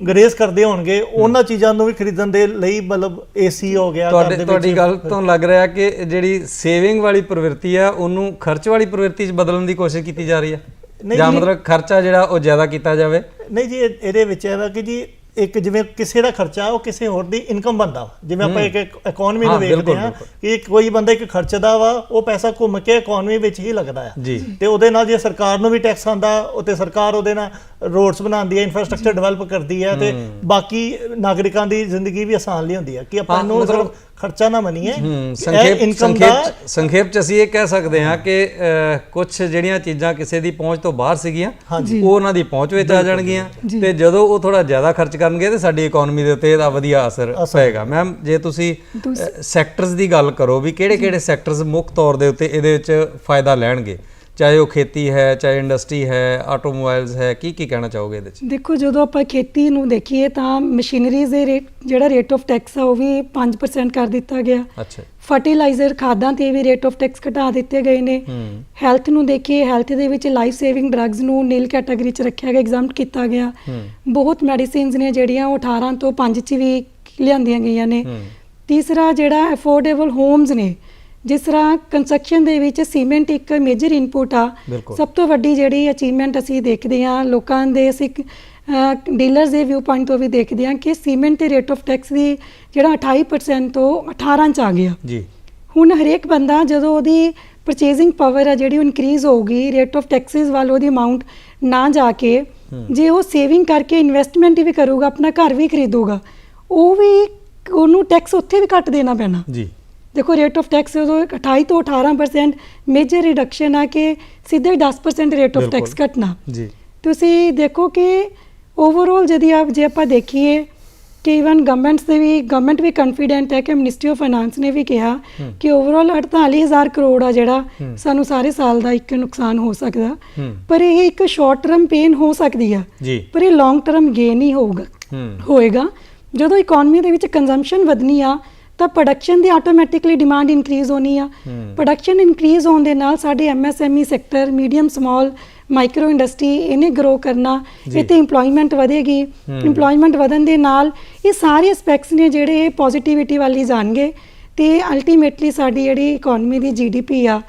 ਗਰੇਜ਼ ਕਰਦੇ ਹੋਣਗੇ ਉਹਨਾਂ ਚੀਜ਼ਾਂ ਨੂੰ ਵੀ ਖਰੀਦਣ ਦੇ ਲਈ ਮਤਲਬ ਏਸੀ ਹੋ ਗਿਆ ਤੁਹਾਡੇ ਤੁਹਾਡੀ ਗੱਲ ਤੋਂ ਲੱਗ ਰਿਹਾ ਕਿ ਜਿਹੜੀ ਸੇਵਿੰਗ ਵਾਲੀ ਪ੍ਰਵਿਰਤੀ ਆ ਉਹਨੂੰ ਖਰਚ ਵਾਲੀ ਪ੍ਰਵਿਰਤੀ 'ਚ ਬਦਲਣ ਦੀ ਕੋਸ਼ਿਸ਼ ਕੀਤੀ ਜਾ ਰਹੀ ਨਹੀਂ, ਜਾਂ। ਮਤਲਬ ਖਰਚਾ ਜਿਹੜਾ ਉਹ ਜ਼ਿਆਦਾ ਕੀਤਾ ਜਾਵੇ? ਨਹੀਂ ਜੀ ਇਹ- ਇਹਦੇ ਵਿੱਚ ਇਹ ਕਿ ਜੀ ਇੱਕ ਜਿਵੇਂ ਕਿਸੇ ਦਾ ਖਰਚਾ ਉਹ ਕਿਸੇ ਹੋਰ ਦੀ ਇਨਕਮ ਬੰਦਾ ਜਿਵੇਂ ਆਪਾਂ ਇੱਕ ਇਕਨੋਮੀ ਨੂੰ ਵੇਖਦੇ ਬਿਲਕੁਲ। ਕਿ ਕੋਈ ਬੰਦਾ ਇੱਕ ਖਰਚਦਾ ਵਾ ਉਹ ਪੈਸਾ ਘੁੰਮ ਕੇ ਇਕਨੋਮੀ ਵਿੱਚ ਹੀ ਲੱਗਦਾ ਆ। ਤੇ ਉਹਦੇ ਨਾਲ ਜੇ ਸਰਕਾਰ ਨੂੰ ਵੀ ਟੈਕਸ ਆਂਦਾ ਉਹ ਤੇ ਸਰਕਾਰ ਉਹਦੇ ਨਾਲ ਰੋਡਸ ਬਣਾਉਂਦੀ ਹੈ ਇਨਫਰਾਸਟ੍ਰਕਚਰ ਡਿਵੈਲਪ ਕਰਦੀ ਹੈ ਤੇ ਬਾਕੀ ਨਾਗਰਿਕਾਂ ਦੀ ਜ਼ਿੰਦਗੀ ਵੀ ਆਸਾਨ ਲਈ ਹੁੰਦੀ ਹੈ ਕਿ ਆਪਾਂ ਨੂੰ ਖਰਚਾ ਨਾ ਮੰਨੀਏ। ਸੰਖੇਪ ਸੰਖੇਪ 'ਚ- ਸੰਖੇਪ ਚ ਅਸੀਂ ਇਹ ਕਹਿ ਸਕਦੇ ਹਾਂ ਕਿ ਕੁਝ ਜਿਹੜੀਆਂ ਚੀਜ਼ਾਂ ਕਿਸੇ ਦੀ ਪਹੁੰਚ ਤੋਂ ਬਾਹਰ ਸੀਗੀਆਂ। ਉਹ ਉਹਨਾਂ ਦੀ ਪਹੁੰਚ ਵਿੱਚ ਆ ਜਾਣਗੀਆਂ। ਤੇ ਜਦੋਂ ਉਹ ਥੋੜਾ ਜ਼ਿਆਦਾ ਖਰਚ ਕਰਨਗੇ ਤੇ ਸਾਡੀ ਇਕਨੋਮੀ ਦੇ ਉੱਤੇ ਇਹਦਾ ਵਧੀਆ ਅਸਰ ਪਏਗਾ। ਮੈਮ ਜੇ ਤੁਸੀਂ ਸੈਕਟਰਸ ਦੀ ਗੱਲ ਕਰੋ ਵੀ ਕਿਹੜੇ ਕਿਹੜੇ ਸੈਕਟਰਸ ਮੁੱਖ ਤੌਰ ਦੇ ਉੱਤੇ ਇਹਦੇ ਵਿੱਚ ਫਾਇਦਾ ਲੈਣਗੇ ਚਾਹੇ ਉਹ ਖੇਤੀ ਹੈ ਚਾਹੇ ਇੰਡਸਟਰੀ ਹੈ ਆਟੋਮੋਬਾਈਲਸ ਹੈ ਕੀ ਕੀ ਕਹਿਣਾ ਚਾਹੋਗੇ ਇਹਦੇ 'ਚ? ਦੇਖੋ ਜਦੋਂ ਆਪਾਂ ਖੇਤੀ ਨੂੰ ਦੇਖੀਏ ਤਾਂ ਮਸ਼ੀਨਰੀਜ਼ ਦੇ ਰੇਟ ਜਿਹੜਾ ਰੇਟ ਆਫ ਟੈਕਸ ਆ ਉਹ ਵੀ 5% ਕਰ ਦਿੱਤਾ ਗਿਆ। ਅੱਛਾ। ਫਰਟੀਲਾਈਜ਼ਰ ਖਾਦਾਂ ਤੇ ਵੀ ਰੇਟ ਆਫ ਟੈਕਸ ਘਟਾ ਦਿੱਤੇ ਗਏ ਨੇ। ਹੈਲਥ ਨੂੰ ਦੇਖੀਏ ਹੈਲਥ ਦੇ ਵਿੱਚ ਲਾਈਫ ਸੇਵਿੰਗ ਡਰੱਗਸ ਨੂੰ ਨੀਲ ਕੈਟਾਗਰੀ ਚ ਰੱਖਿਆ ਗਿਆ ਐਗਜ਼ਾਮਟ ਕੀਤਾ ਗਿਆ। ਬਹੁਤ ਮੈਡੀਸਿਨਸ ਨੇ ਜਿਹੜੀਆਂ ਉਹ 18 ਤੋਂ 5 ਚ ਵੀ ਲਿਆਂਦੀਆਂ ਗਈਆਂ ਨੇ। ਤੀਸਰਾ ਜਿਹੜਾ ਅਫੋਰਡੇਬਲ ਹੋਮਸ ਨੇ ਜਿਸ ਤਰ੍ਹਾਂ ਕੰਸਟਰਕਸ਼ਨ ਦੇ ਵਿੱਚ ਸੀਮੈਂਟ ਇੱਕ ਮੇਜਰ ਇਨਪੁਟ ਆ। ਬਿਲਕੁਲ। ਸਭ ਤੋਂ ਵੱਡੀ ਜਿਹੜੀ ਅਚੀਵਮੈਂਟ ਅਸੀਂ ਦੇਖਦੇ ਹਾਂ ਲੋਕਾਂ ਦੇ ਅਸੀਂ ਡੀਲਰਸ ਦੇ ਵਿਊ ਪੁਆਇੰਟ ਤੋਂ ਵੀ ਦੇਖਦੇ ਹਾਂ ਕਿ ਸੀਮੈਂਟ ਤੇ ਰੇਟ ਆਫ ਟੈਕਸ ਦੀ ਜਿਹੜਾ 28% ਤੋਂ 18 ਚ ਆ ਗਿਆ। ਜੀ। ਹੁਣ ਹਰੇਕ ਬੰਦਾ ਜਦੋਂ ਉਹਦੀ ਪਰਚੇਜ਼ਿੰਗ ਪਾਵਰ ਆ ਜਿਹੜੀ ਉਹ ਇਨਕਰੀਜ਼ ਹੋਊਗੀ ਰੇਟ ਆਫ ਟੈਕਸਸ ਵੱਲ ਉਹਦੀ ਅਮਾਉਂਟ ਨਾ ਜਾ ਕੇ ਜੇ ਉਹ ਸੇਵਿੰਗ ਕਰਕੇ ਇਨਵੈਸਟਮੈਂਟ ਵੀ ਕਰੂਗਾ ਆਪਣਾ ਘਰ ਵੀ ਖਰੀਦੂਗਾ ਉਹ ਵੀ ਉਹਨੂੰ ਟੈਕਸ ਉੱਥੇ ਵੀ ਘੱਟ ਦੇਣਾ ਪੈਣਾ। ਜੀ। ਦੇਖੋ ਰੇਟ ਆਫ ਟੈਕਸ ਉਦੋਂ 28 ਤੋਂ 18% ਮੇਜਰ ਰਿਡਕਸ਼ਨ ਆ ਕਿ ਸਿੱਧੇ 10% ਰੇਟ ਆਫ। ਟੈਕਸ ਘਟਣਾ। ਜੀ। ਤੁਸੀਂ ਦੇਖੋ ਕਿ ਓਵਰਆਲ ਜਦੀ ਆਪ ਜੇ ਆਪਾਂ ਦੇਖੀਏ ਕਿ ਇਵਨ ਗਵਰਨਮੈਂਟਸ ਦੇ ਵੀ ਗਵਰਨਮੈਂਟ ਵੀ ਕਨਫੀਡੈਂਟ ਹੈ ਕਿ ਮਿਨਿਸਟਰੀ ਆਫ ਫਾਈਨਾਂਸ ਨੇ ਵੀ ਕਿਹਾ ਕਿ ਓਵਰਆਲ 48000 ਕਰੋੜ ਆ ਜਿਹੜਾ ਸਾਨੂੰ ਸਾਰੇ ਸਾਲ ਦਾ ਇੱਕ ਨੁਕਸਾਨ ਹੋ ਸਕਦਾ। ਪਰ ਇਹ ਇੱਕ ਸ਼ਾਰਟ ਟਰਮ ਪੇਨ ਹੋ ਸਕਦੀ ਆ। ਪਰ ਇਹ ਲੌਂਗ ਟਰਮ ਗੇਨ ਹੀ ਹੋਊਗਾ। ਹੋਏਗਾ। ਜਦੋਂ ਇਕਨੋਮੀ ਦੇ ਵਿੱਚ ਕੰਜ਼ੰਪਸ਼ਨ ਵਧਣੀ ਆ ਤਾਂ ਪ੍ਰੋਡਕਸ਼ਨ ਦੀ ਆਟੋਮੈਟਿਕਲੀ ਡਿਮਾਂਡ ਇਨਕਰੀਜ਼ ਹੋਣੀ ਆ। ਪ੍ਰੋਡਕਸ਼ਨ ਇਨਕਰੀਜ਼ ਹੋਣ ਦੇ ਨਾਲ ਸਾਡੇ MSME sector medium small micro industry ਇਹਨੇ ਗਰੋ ਕਰਨਾ। ਇੱਥੇ EMPLOYMENT ਵਧੇਗੀ EMPLOYMENT ਵਧਣ ਦੇ ਨਾਲ ਇਹ ਸਾਰੇ ਐਸਪੈਕਟਸ ਨੇ ਜਿਹੜੇ ਪੋਜ਼ਿਟਿਵਿਟੀ ਵਾਲੀ ਜਾਣਗੇ ਤੇ ਅਲਟੀਮੇਟਲੀ ਸਾਡੀ ਜਿਹੜੀ ਇਕਨੋਮੀ ਦੀ ਜੀਡੀਪੀ ਆ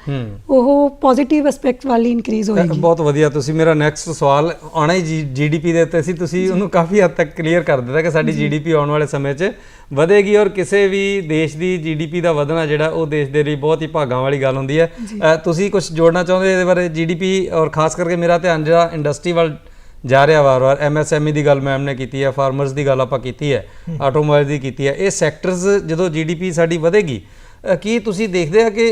ਉਹ ਪੋਜ਼ਿਟਿਵ ਐਸਪੈਕਟ ਵਾਲੀ ਇਨਕਰੀਜ਼ ਹੋਏਗੀ। ਬਹੁਤ ਵਧੀਆ ਤੁਸੀਂ ਮੇਰਾ ਨੈਕਸਟ ਸਵਾਲ ਆਉਣਾ ਹੀ ਜੀਡੀਪੀ ਦੇ ਉੱਤੇ ਸੀ ਤੁਸੀਂ ਉਹਨੂੰ ਕਾਫੀ ਹੱਦ ਤੱਕ ਕਲੀਅਰ ਕਰ ਦਿੱਤਾ ਕਿ ਸਾਡੀ ਜੀਡੀਪੀ ਆਉਣ ਵਾਲੇ ਸਮੇਂ 'ਚ ਵਧੇਗੀ ਔਰ ਕਿਸੇ ਵੀ ਦੇਸ਼ ਦੀ ਜੀਡੀਪੀ ਦਾ ਵਧਣਾ ਜਿਹੜਾ ਉਹ ਦੇਸ਼ ਦੇ ਲਈ ਬਹੁਤ ਹੀ ਭਾਗਾਂ ਵਾਲੀ ਗੱਲ ਹੁੰਦੀ ਹੈ। ਤੁਸੀਂ ਕੁਝ ਜੋੜਨਾ ਚਾਹੁੰਦੇ ਇਹਦੇ ਬਾਰੇ ਜੀਡੀਪੀ ਔਰ ਖਾਸ ਕਰਕੇ ਮੇਰਾ ਧਿਆਨ ਜਿਹੜਾ ਇੰਡਸਟਰੀ ਵੱਲ ਜਾ ਰਿਹਾ ਵਾਰ-ਵਾਰ ਐਮਐਸਐਮਈ ਦੀ ਗੱਲ ਮੈਮ ਨੇ ਕੀਤੀ ਹੈ ਫਾਰਮਰਸ ਦੀ ਗੱਲ ਆਪਾਂ ਕੀਤੀ ਹੈ ਆਟੋਮੋਬਾਈਲ ਦੀ ਕੀਤੀ ਹੈ। ਇਹ ਸੈਕਟਰਸ ਜਦੋਂ ਜੀਡੀਪੀ ਸਾਡੀ ਵਧੇਗੀ ਕੀ ਤੁਸੀਂ ਦੇਖਦੇ ਆ ਕਿ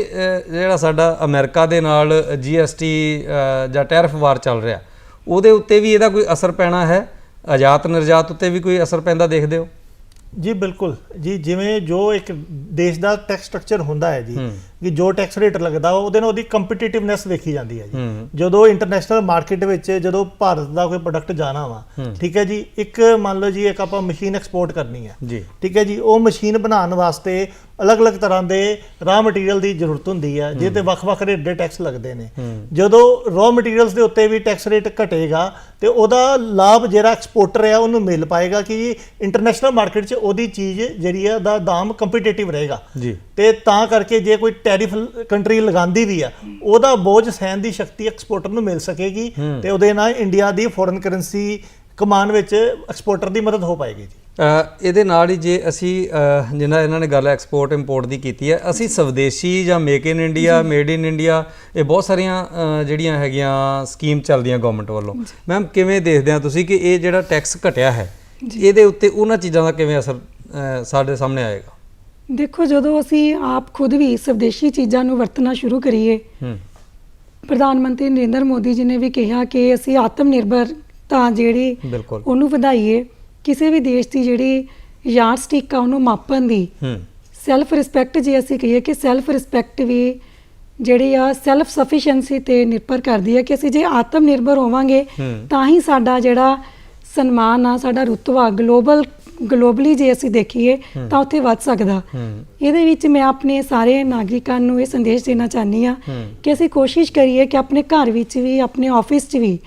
ਜਿਹੜਾ ਸਾਡਾ ਅਮਰੀਕਾ ਦੇ ਨਾਲ ਜੀਐਸਟੀ ਜਾਂ ਟੈਰਿਫ ਵਾਰ ਚੱਲ ਰਿਹਾ ਉਹਦੇ ਉੱਤੇ ਵੀ ਇਹਦਾ ਕੋਈ ਅਸਰ ਪੈਣਾ ਹੈ? ਆਯਾਤ ਨਿਰਯਾਤ ਉੱਤੇ ਵੀ ਕੋਈ ਅਸਰ ਪੈਂਦਾ ਦੇਖਦੇ ਹੋ? ਜੀ ਬਿਲਕੁਲ। ਜੀ ਜਿਵੇਂ ਜੋ ਇੱਕ ਦੇਸ਼ ਦਾ ਟੈਕਸ ਸਟਰਕਚਰ ਹੁੰਦਾ ਹੈ ਜੀ ਕਿ ਜੋ ਟੈਕਸ ਰੇਟ ਲੱਗਦਾ ਉਹਦੇ ਨਾਲ ਉਹਦੀ ਕੰਪੀਟੀਟਿਵਨੈਸ ਵੇਖੀ ਜਾਂਦੀ ਹੈ ਜੀ। ਜਦੋਂ ਇੰਟਰਨੈਸ਼ਨਲ ਮਾਰਕੀਟ ਵਿੱਚ ਜਦੋਂ ਭਾਰਤ ਦਾ ਕੋਈ ਪ੍ਰੋਡਕਟ ਜਾਣਾ ਵਾ ਠੀਕ ਹੈ ਜੀ ਇੱਕ ਮੰਨ ਲਓ ਜੀ ਇੱਕ ਆਪਾਂ ਮਸ਼ੀਨ ਐਕਸਪੋਰਟ ਕਰਨੀ ਹੈ। ਠੀਕ ਹੈ ਜੀ ਉਹ ਮਸ਼ੀਨ ਬਣਾਉਣ ਵਾਸਤੇ ਅਲੱਗ-ਅਲੱਗ ਤਰ੍ਹਾਂ ਦੇ ਰਾ ਮਟੀਰੀਅਲ ਦੀ ਜ਼ਰੂਰਤ ਹੁੰਦੀ ਹੈ ਜਿਹਦੇ ਵੱਖ-ਵੱਖ ਰੇਟ ਦੇ ਟੈਕਸ ਲੱਗਦੇ ਨੇ। ਜਦੋਂ ਰਾ ਮਟੀਰੀਅਲਸ ਦੇ ਉੱਤੇ ਵੀ ਟੈਕਸ ਰੇਟ ਘਟੇਗਾ ਤੇ ਉਹਦਾ ਲਾਭ ਜਿਹੜਾ ਐਕਸਪੋਰਟਰ ਹੈ ਉਹਨੂੰ ਮਿਲ ਪਾਏਗਾ ਕਿ ਇੰਟਰਨੈਸ਼ਨਲ ਮਾਰਕੀਟ 'ਚ ਉਹਦੀ ਚੀਜ਼ ਜਿਹੜੀ ਹੈ ਦਾ ਦਾਮ ਕੰਪੀਟੀਟਿਵ ਰਹੇਗਾ। ਤੇ ਤਾਂ ਕਰਕੇ ਜੇ ਕੋਈ ਟੈਰਿਫ ਕੰਟਰੀ ਲਗਾਉਂਦੀ ਵੀ ਆ ਉਹਦਾ ਬੋਝ ਸਹਿਣ ਦੀ ਸ਼ਕਤੀ ਐਕਸਪੋਰਟਰ ਨੂੰ ਮਿਲ ਸਕੇਗੀ ਤੇ ਉਹਦੇ ਨਾਲ ਇੰਡੀਆ ਦੀ ਫੋਰਨ ਕਰੰਸੀ ਕਮਾਨ ਵਿੱਚ ਐਕਸਪੋਰਟਰ ਦੀ ਮਦਦ ਹੋ ਪਾਏਗੀ ਜੀ। ਇਹਦੇ ਨਾਲ ਹੀ ਜੇ ਅਸੀਂ ਅ, ਜਿਨ੍ਹਾਂ ਇਹਨਾਂ ਨੇ ਗੱਲ ਐਕਸਪੋਰਟ ਇੰਪੋਰਟ ਦੀ ਕੀਤੀ ਹੈ ਅਸੀਂ ਸਵਦੇਸ਼ੀ ਜਾਂ make in India made in India ਇਹ ਬਹੁਤ ਸਾਰੀਆਂ ਜਿਹੜੀਆਂ ਹੈਗੀਆਂ ਸਕੀਮ ਚੱਲਦੀਆਂ ਗਵਰਨਮੈਂਟ ਵੱਲੋਂ। ਮੈਮ ਕਿਵੇਂ ਦੇਖਦੇ ਆ ਤੁਸੀਂ ਕਿ ਇਹ ਜਿਹੜਾ ਟੈਕਸ ਘਟਿਆ ਹੈ ਇਹਦੇ ਉੱਤੇ ਉਹਨਾਂ ਚੀਜ਼ਾਂ ਦਾ ਕਿਵੇਂ ਅਸਰ ਸਾਡੇ ਸਾਹਮਣੇ ਆਏਗਾ? ਦੇਖੋ ਜਦੋਂ ਅਸੀਂ ਆਪ ਖੁਦ ਵੀ ਸਵਦੇਸ਼ੀ ਚੀਜ਼ਾਂ ਨੂੰ ਵਰਤਣਾ ਸ਼ੁਰੂ ਕਰੀਏ ਹੂੰ। ਪ੍ਰਧਾਨ ਮੰਤਰੀ ਨਰਿੰਦਰ ਮੋਦੀ ਜੀ ਨੇ ਵੀ ਕਿਹਾ ਕਿ ਅਸੀਂ ਆਤਮ ਨਿਰਭਰਤਾ ਜਿਹੜੀ ਬਿਲਕੁਲ। ਉਹਨੂੰ ਵਧਾਈਏ ਕਿਸੇ ਵੀ ਦੇਸ਼ ਦੀ ਜਿਹੜੀ ਯਾਰਡ ਸਟਿਕ ਆ ਉਹਨੂੰ ਮਾਪਣ ਦੀ। ਹੂੰ। ਸੈਲਫ ਰਿਸਪੈਕਟ ਜੇ ਅਸੀਂ ਕਹੀਏ ਕਿ ਸੈਲਫ ਰਿਸਪੈਕਟ ਵੀ ਜਿਹੜੀ ਆ ਸੈਲਫ ਸਫੀਸ਼ੀਐਂਸੀ ਤੇ ਨਿਰਭਰ ਕਰਦੀ ਹੈ ਕਿ ਅਸੀਂ ਜੇ ਆਤਮ ਨਿਰਭਰ ਹੋਵਾਂਗੇ। ਤਾਂ ਹੀ ਸਾਡਾ ਜਿਹੜਾ ਸਨਮਾਨ ਆ ਸਾਡਾ ਰੁਤਬਾ ਗਲੋਬਲ ਗਲੋਬਲੀ ਜੇ ਅਸੀਂ ਦੇਖੀਏ ਤਾਂ ਉੱਥੇ ਵੱਧ ਸਕਦਾ। ਇਹਦੇ ਵਿੱਚ ਮੈਂ ਆਪਣੇ ਸਾਰੇ ਨਾਗਰਿਕਾਂ ਨੂੰ ਇਹ ਸੰਦੇਸ਼ ਦੇਣਾ ਚਾਹਨੀ ਆ। ਕਿ ਅਸੀਂ ਕੋਸ਼ਿਸ਼ ਕਰੀਏ ਕਿ ਆਪਣੇ ਘਰ ਵਿੱਚ ਵੀ ਆਪਣੇ ਆਫਿਸ 'ਚ ਵੀ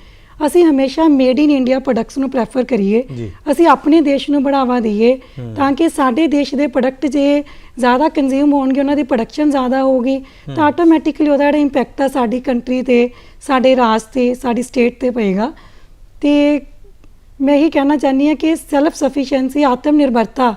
ਅਸੀਂ ਹਮੇਸ਼ਾ ਮੇਡ ਇਨ ਇੰਡੀਆ ਪ੍ਰੋਡਕਟਸ ਨੂੰ ਪ੍ਰੈਫਰ ਕਰੀਏ। ਅਸੀਂ ਆਪਣੇ ਦੇਸ਼ ਨੂੰ ਬੜਾਵਾ ਦਈਏ ਤਾਂ ਕਿ ਸਾਡੇ ਦੇਸ਼ ਦੇ ਪ੍ਰੋਡਕਟ ਜੇ ਜ਼ਿਆਦਾ ਕੰਜ਼ਿਊਮ ਹੋਣਗੇ ਉਹਨਾਂ ਦੀ ਪ੍ਰੋਡਕਸ਼ਨ ਜ਼ਿਆਦਾ ਹੋਊਗੀ ਤਾਂ ਆਟੋਮੈਟਿਕਲੀ ਉਹਦਾ ਜਿਹੜਾ ਇੰਪੈਕਟ ਆ ਸਾਡੀ ਕੰਟਰੀ ਤੇ ਸਾਡੇ ਰਾਜ ਤੇ ਸਾਡੀ ਸਟੇਟ ਤੇ ਪਏਗਾ। ਤੇ ਮੈਂ ਇਹੀ ਕਹਿਣਾ ਚਾਹਨੀ ਹਾਂ ਕਿ ਸੈਲਫ ਸਫੀਸ਼ੀਐਂਸੀ ਆਤਮ ਨਿਰਭਰਤਾ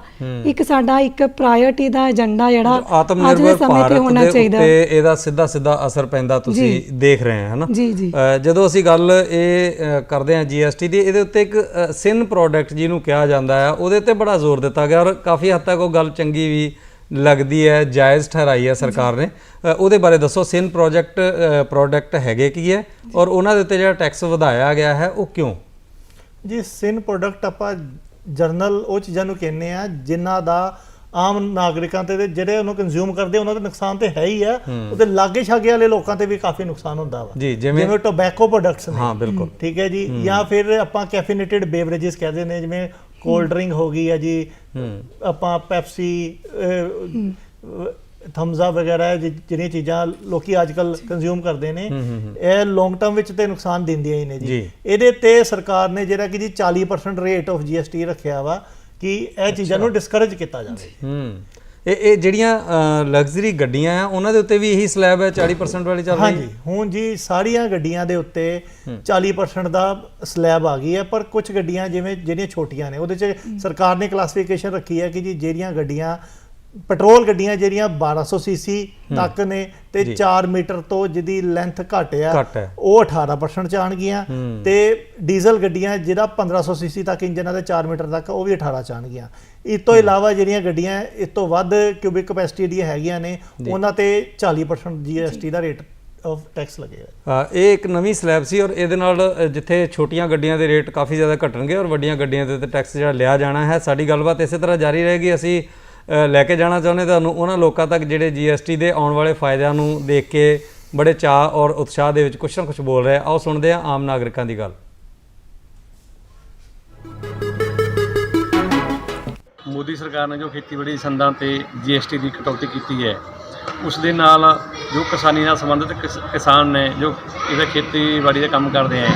ਇੱਕ ਸਾਡਾ ਇੱਕ ਪ੍ਰਾਇੋਰਟੀ ਦਾ ਏਜੰਡਾ ਜਿਹੜਾ ਆਤਮ ਨਿਰਭਰ ਭਾਰਤ ਦੇ ਚਾਹੀਦਾ ਉੱਤੇ ਇਹਦਾ ਸਿੱਧਾ ਸਿੱਧਾ ਅਸਰ ਪੈਂਦਾ ਤੁਸੀਂ ਦੇਖ ਰਹੇ ਹੋ ਹਨਾ? ਜੀ ਜੀ। ਅ, ਜਦੋਂ ਅਸੀਂ ਗੱਲ ਇਹ ਕਰਦੇ ਹਾਂ ਜੀਐਸਟੀ ਦੀ ਇਹਦੇ ਉੱਤੇ ਇੱਕ ਸਿਨ ਪ੍ਰੋਡਕਟ ਜਿਹਨੂੰ ਕਿਹਾ ਜਾਂਦਾ ਹੈ ਉਹਦੇ ਤੇ ਬੜਾ ਜ਼ੋਰ ਦਿੱਤਾ ਗਿਆ ਔਰ ਕਾਫੀ ਹੱਦ ਤੱਕ ਉਹ ਗੱਲ ਚੰਗੀ ਵੀ ਲੱਗਦੀ ਹੈ ਜਾਇਜ਼ ਠਹਿਰਾਈ ਹੈ ਸਰਕਾਰ ਨੇ। ਉਹਦੇ ਬਾਰੇ ਦੱਸੋ ਸਿਨ ਪ੍ਰੋਜੈਕਟ ਪ੍ਰੋਡਕਟ ਹੈਗੇ ਕੀ ਹੈ? ਔਰ ਉਹਨਾਂ ਦੇ ਉੱਤੇ ਜਿਹੜਾ ਟੈਕਸ ਵਧਾਇਆ ਗਿਆ ਹੈ ਉਹ ਕਿਉਂ? ਜੀ ਸਿਨ ਪ੍ਰੋਡਕਟ ਆਪਾਂ ਜਰਨਲ ਉਹ ਚੀਜ਼ਾਂ ਨੂੰ ਕਹਿੰਦੇ ਆ ਜਿਨ੍ਹਾਂ ਦਾ ਆਮ ਨਾਗਰਿਕਾਂ ਤੇ ਜਿਹੜੇ ਉਹਨੂੰ ਕੰਜ਼ਿਊਮ ਕਰਦੇ ਉਹਨਾਂ ਦਾ ਨੁਕਸਾਨ ਤੇ ਹੈ ਹੀ ਆ। ਉਹਦੇ ਲਾਗੇ ਛਾਗੇ ਵਾਲੇ ਲੋਕਾਂ ਤੇ ਵੀ ਕਾਫੀ ਨੁਕਸਾਨ ਹੁੰਦਾ ਵਾ। ਜਿਵੇਂ ਟੋਬੈਕੋ ਪ੍ਰੋਡਕਟਸ ਨੇ। ਹਾਂ ਬਿਲਕੁਲ। ਠੀਕ ਹੈ ਜੀ ਜਾਂ ਫਿਰ ਆਪਾਂ ਕੈਫੀਨੇਟਡ ਬੇਵਰੇजेस ਕਹਦੇ ਨੇ ਜਿਵੇਂ ਕੋਲਡ ਡਰਿੰਕ ਹੋ ਗਈ ਹੈ ਜੀ ਆਪਾਂ ਪੈਪਸੀ ਥਮਜ਼ਾ ਵਗੈਰਾ ਹੈ, ਜਿਹੜੀਆਂ ਚੀਜ਼ਾਂ ਲੋਕੀ ਅੱਜਕੱਲ ਕੰਜ਼ਿਊਮ ਕਰਦੇ ਨੇ ਇਹ ਲੌਂਗ ਟਰਮ ਵਿੱਚ ਤੇ ਨੁਕਸਾਨ ਦਿੰਦੀਆਂ ਹੀ ਨੇ ਜੀ। ਇਹਦੇ ਤੇ ਸਰਕਾਰ ਨੇ ਜਿਹੜਾ ਕਿ ਜੀ 40% ਰੇਟ ਆਫ ਜੀਐਸਟੀ ਰੱਖਿਆ ਵਾ ਕਿ ਇਹ ਚੀਜ਼ਾਂ ਨੂੰ ਡਿਸਕਰੇਜ ਕੀਤਾ ਜਾਵੇ। ਹੂੰ। ਇਹ ਇਹ ਜਿਹੜੀਆਂ ਲਗਜ਼ਰੀ ਗੱਡੀਆਂ ਆ ਉਹਨਾਂ ਦੇ ਉੱਤੇ ਵੀ ਇਹੀ ਸਲੈਬ ਹੈ 40% ਵਾਲੀ ਚੱਲ ਰਹੀ ਹਾਂਜੀ। ਹੁਣ ਜੀ ਸਾਰੀਆਂ ਗੱਡੀਆਂ ਦੇ ਉੱਤੇ 40% ਦਾ ਸਲੈਬ ਆ ਗਈ ਹੈ ਪਰ ਕੁਝ ਗੱਡੀਆਂ ਜਿਵੇਂ ਜਿਹੜੀਆਂ ਛੋਟੀਆਂ ਨੇ ਉਹਦੇ 'ਚ ਸਰਕਾਰ ਨੇ ਕਲਾਸੀਫਿਕੇਸ਼ਨ ਰੱਖੀ ਹੈ ਕਿ ਜੀ ਜਿਹੜੀਆਂ ਗੱਡੀਆਂ ਪੈਟਰੋਲ ਗੱਡੀਆਂ ਜਿਹੜੀਆਂ 1200 ਸੀਸੀ ਤੱਕ ਨੇ ਤੇ 4 ਮੀਟਰ ਤੋਂ ਜਿਹਦੀ ਲੈਂਥ ਘੱਟ ਆ। ਉਹ 18% ਚ ਆਣਗੀਆਂ ਤੇ ਡੀਜ਼ਲ ਗੱਡੀਆਂ ਜਿਹਦਾ 1500 ਸੀਸੀ ਤੱਕ ਇੰਜਨ ਤੇ 4 ਮੀਟਰ ਤੱਕ ਉਹ ਵੀ 18 ਚ ਆਣਗੀਆਂ ਇਸ ਤੋਂ ਇਲਾਵਾ ਜਿਹੜੀਆਂ ਗੱਡੀਆਂ ਇਸ ਤੋਂ ਵੱਧ ਕਿਊਬਿਕ ਕਪੈਸਿਟੀ ਦੀਆਂ ਹੈਗੀਆਂ ਨੇ ਉਹਨਾਂ ਤੇ 40% ਜੀਐਸਟੀ ਦਾ ਰੇਟ ਆਫ ਟੈਕਸ ਲੱਗੇਗਾ ਇਹ ਇੱਕ ਨਵੀਂ ਸਲੈਬ ਸੀ ਔਰ ਇਹਦੇ ਨਾਲ ਜਿੱਥੇ ਛੋਟੀਆਂ ਗੱਡੀਆਂ ਦੇ ਰੇਟ ਕਾਫੀ ਜ਼ਿਆਦਾ ਘਟਣਗੇ ਔਰ ਵੱਡੀਆਂ ਗੱਡੀਆਂ ਦੇ ਉੱਤੇ ਟੈਕਸ ਜਿਹੜਾ ਲਿਆ ਜਾਣਾ ਹੈ ਸਾਡੀ ਗੱਲਬਾਤ ਇਸੇ ਤਰ੍ਹਾਂ ਜਾਰੀ ਰਹੇਗੀ। ਅਸੀਂ ਲੈ ਕੇ ਜਾਣਾ ਚਾਹੁੰਦੇ ਤੁਹਾਨੂੰ, ਉਹਨਾਂ ਲੋਕਾਂ ਤੱਕ ਜਿਹੜੇ ਜੀਐਸਟੀ ਦੇ ਆਉਣ ਵਾਲੇ ਫਾਇਦਿਆਂ ਨੂੰ ਦੇਖ ਕੇ ਬੜੇ ਚਾਅ ਔਰ ਉਤਸ਼ਾਹ ਦੇ ਵਿੱਚ ਕੁਛ ਨਾ ਕੁਛ ਬੋਲ ਰਹੇ ਆਓ ਸੁਣਦੇ ਹਾਂ ਆਮ ਨਾਗਰਿਕਾਂ ਦੀ ਗੱਲ। ਮੋਦੀ ਸਰਕਾਰ ਨੇ ਜੋ ਖੇਤੀਬਾੜੀ ਸੰਦਾਂ ਤੇ ਜੀਐਸਟੀ ਦੀ ਕਟੌਤੀ ਕੀਤੀ ਹੈ, ਉਸ ਦੇ ਨਾਲ ਜੋ ਕਿਸਾਨੀ ਨਾਲ ਸੰਬੰਧਿਤ ਕਿਸ- ਕਿਸਾਨ ਨੇ, ਜੋ ਇਹਦਾ ਖੇਤੀਬਾੜੀ ਦਾ ਕੰਮ ਕਰਦੇ ਹੈ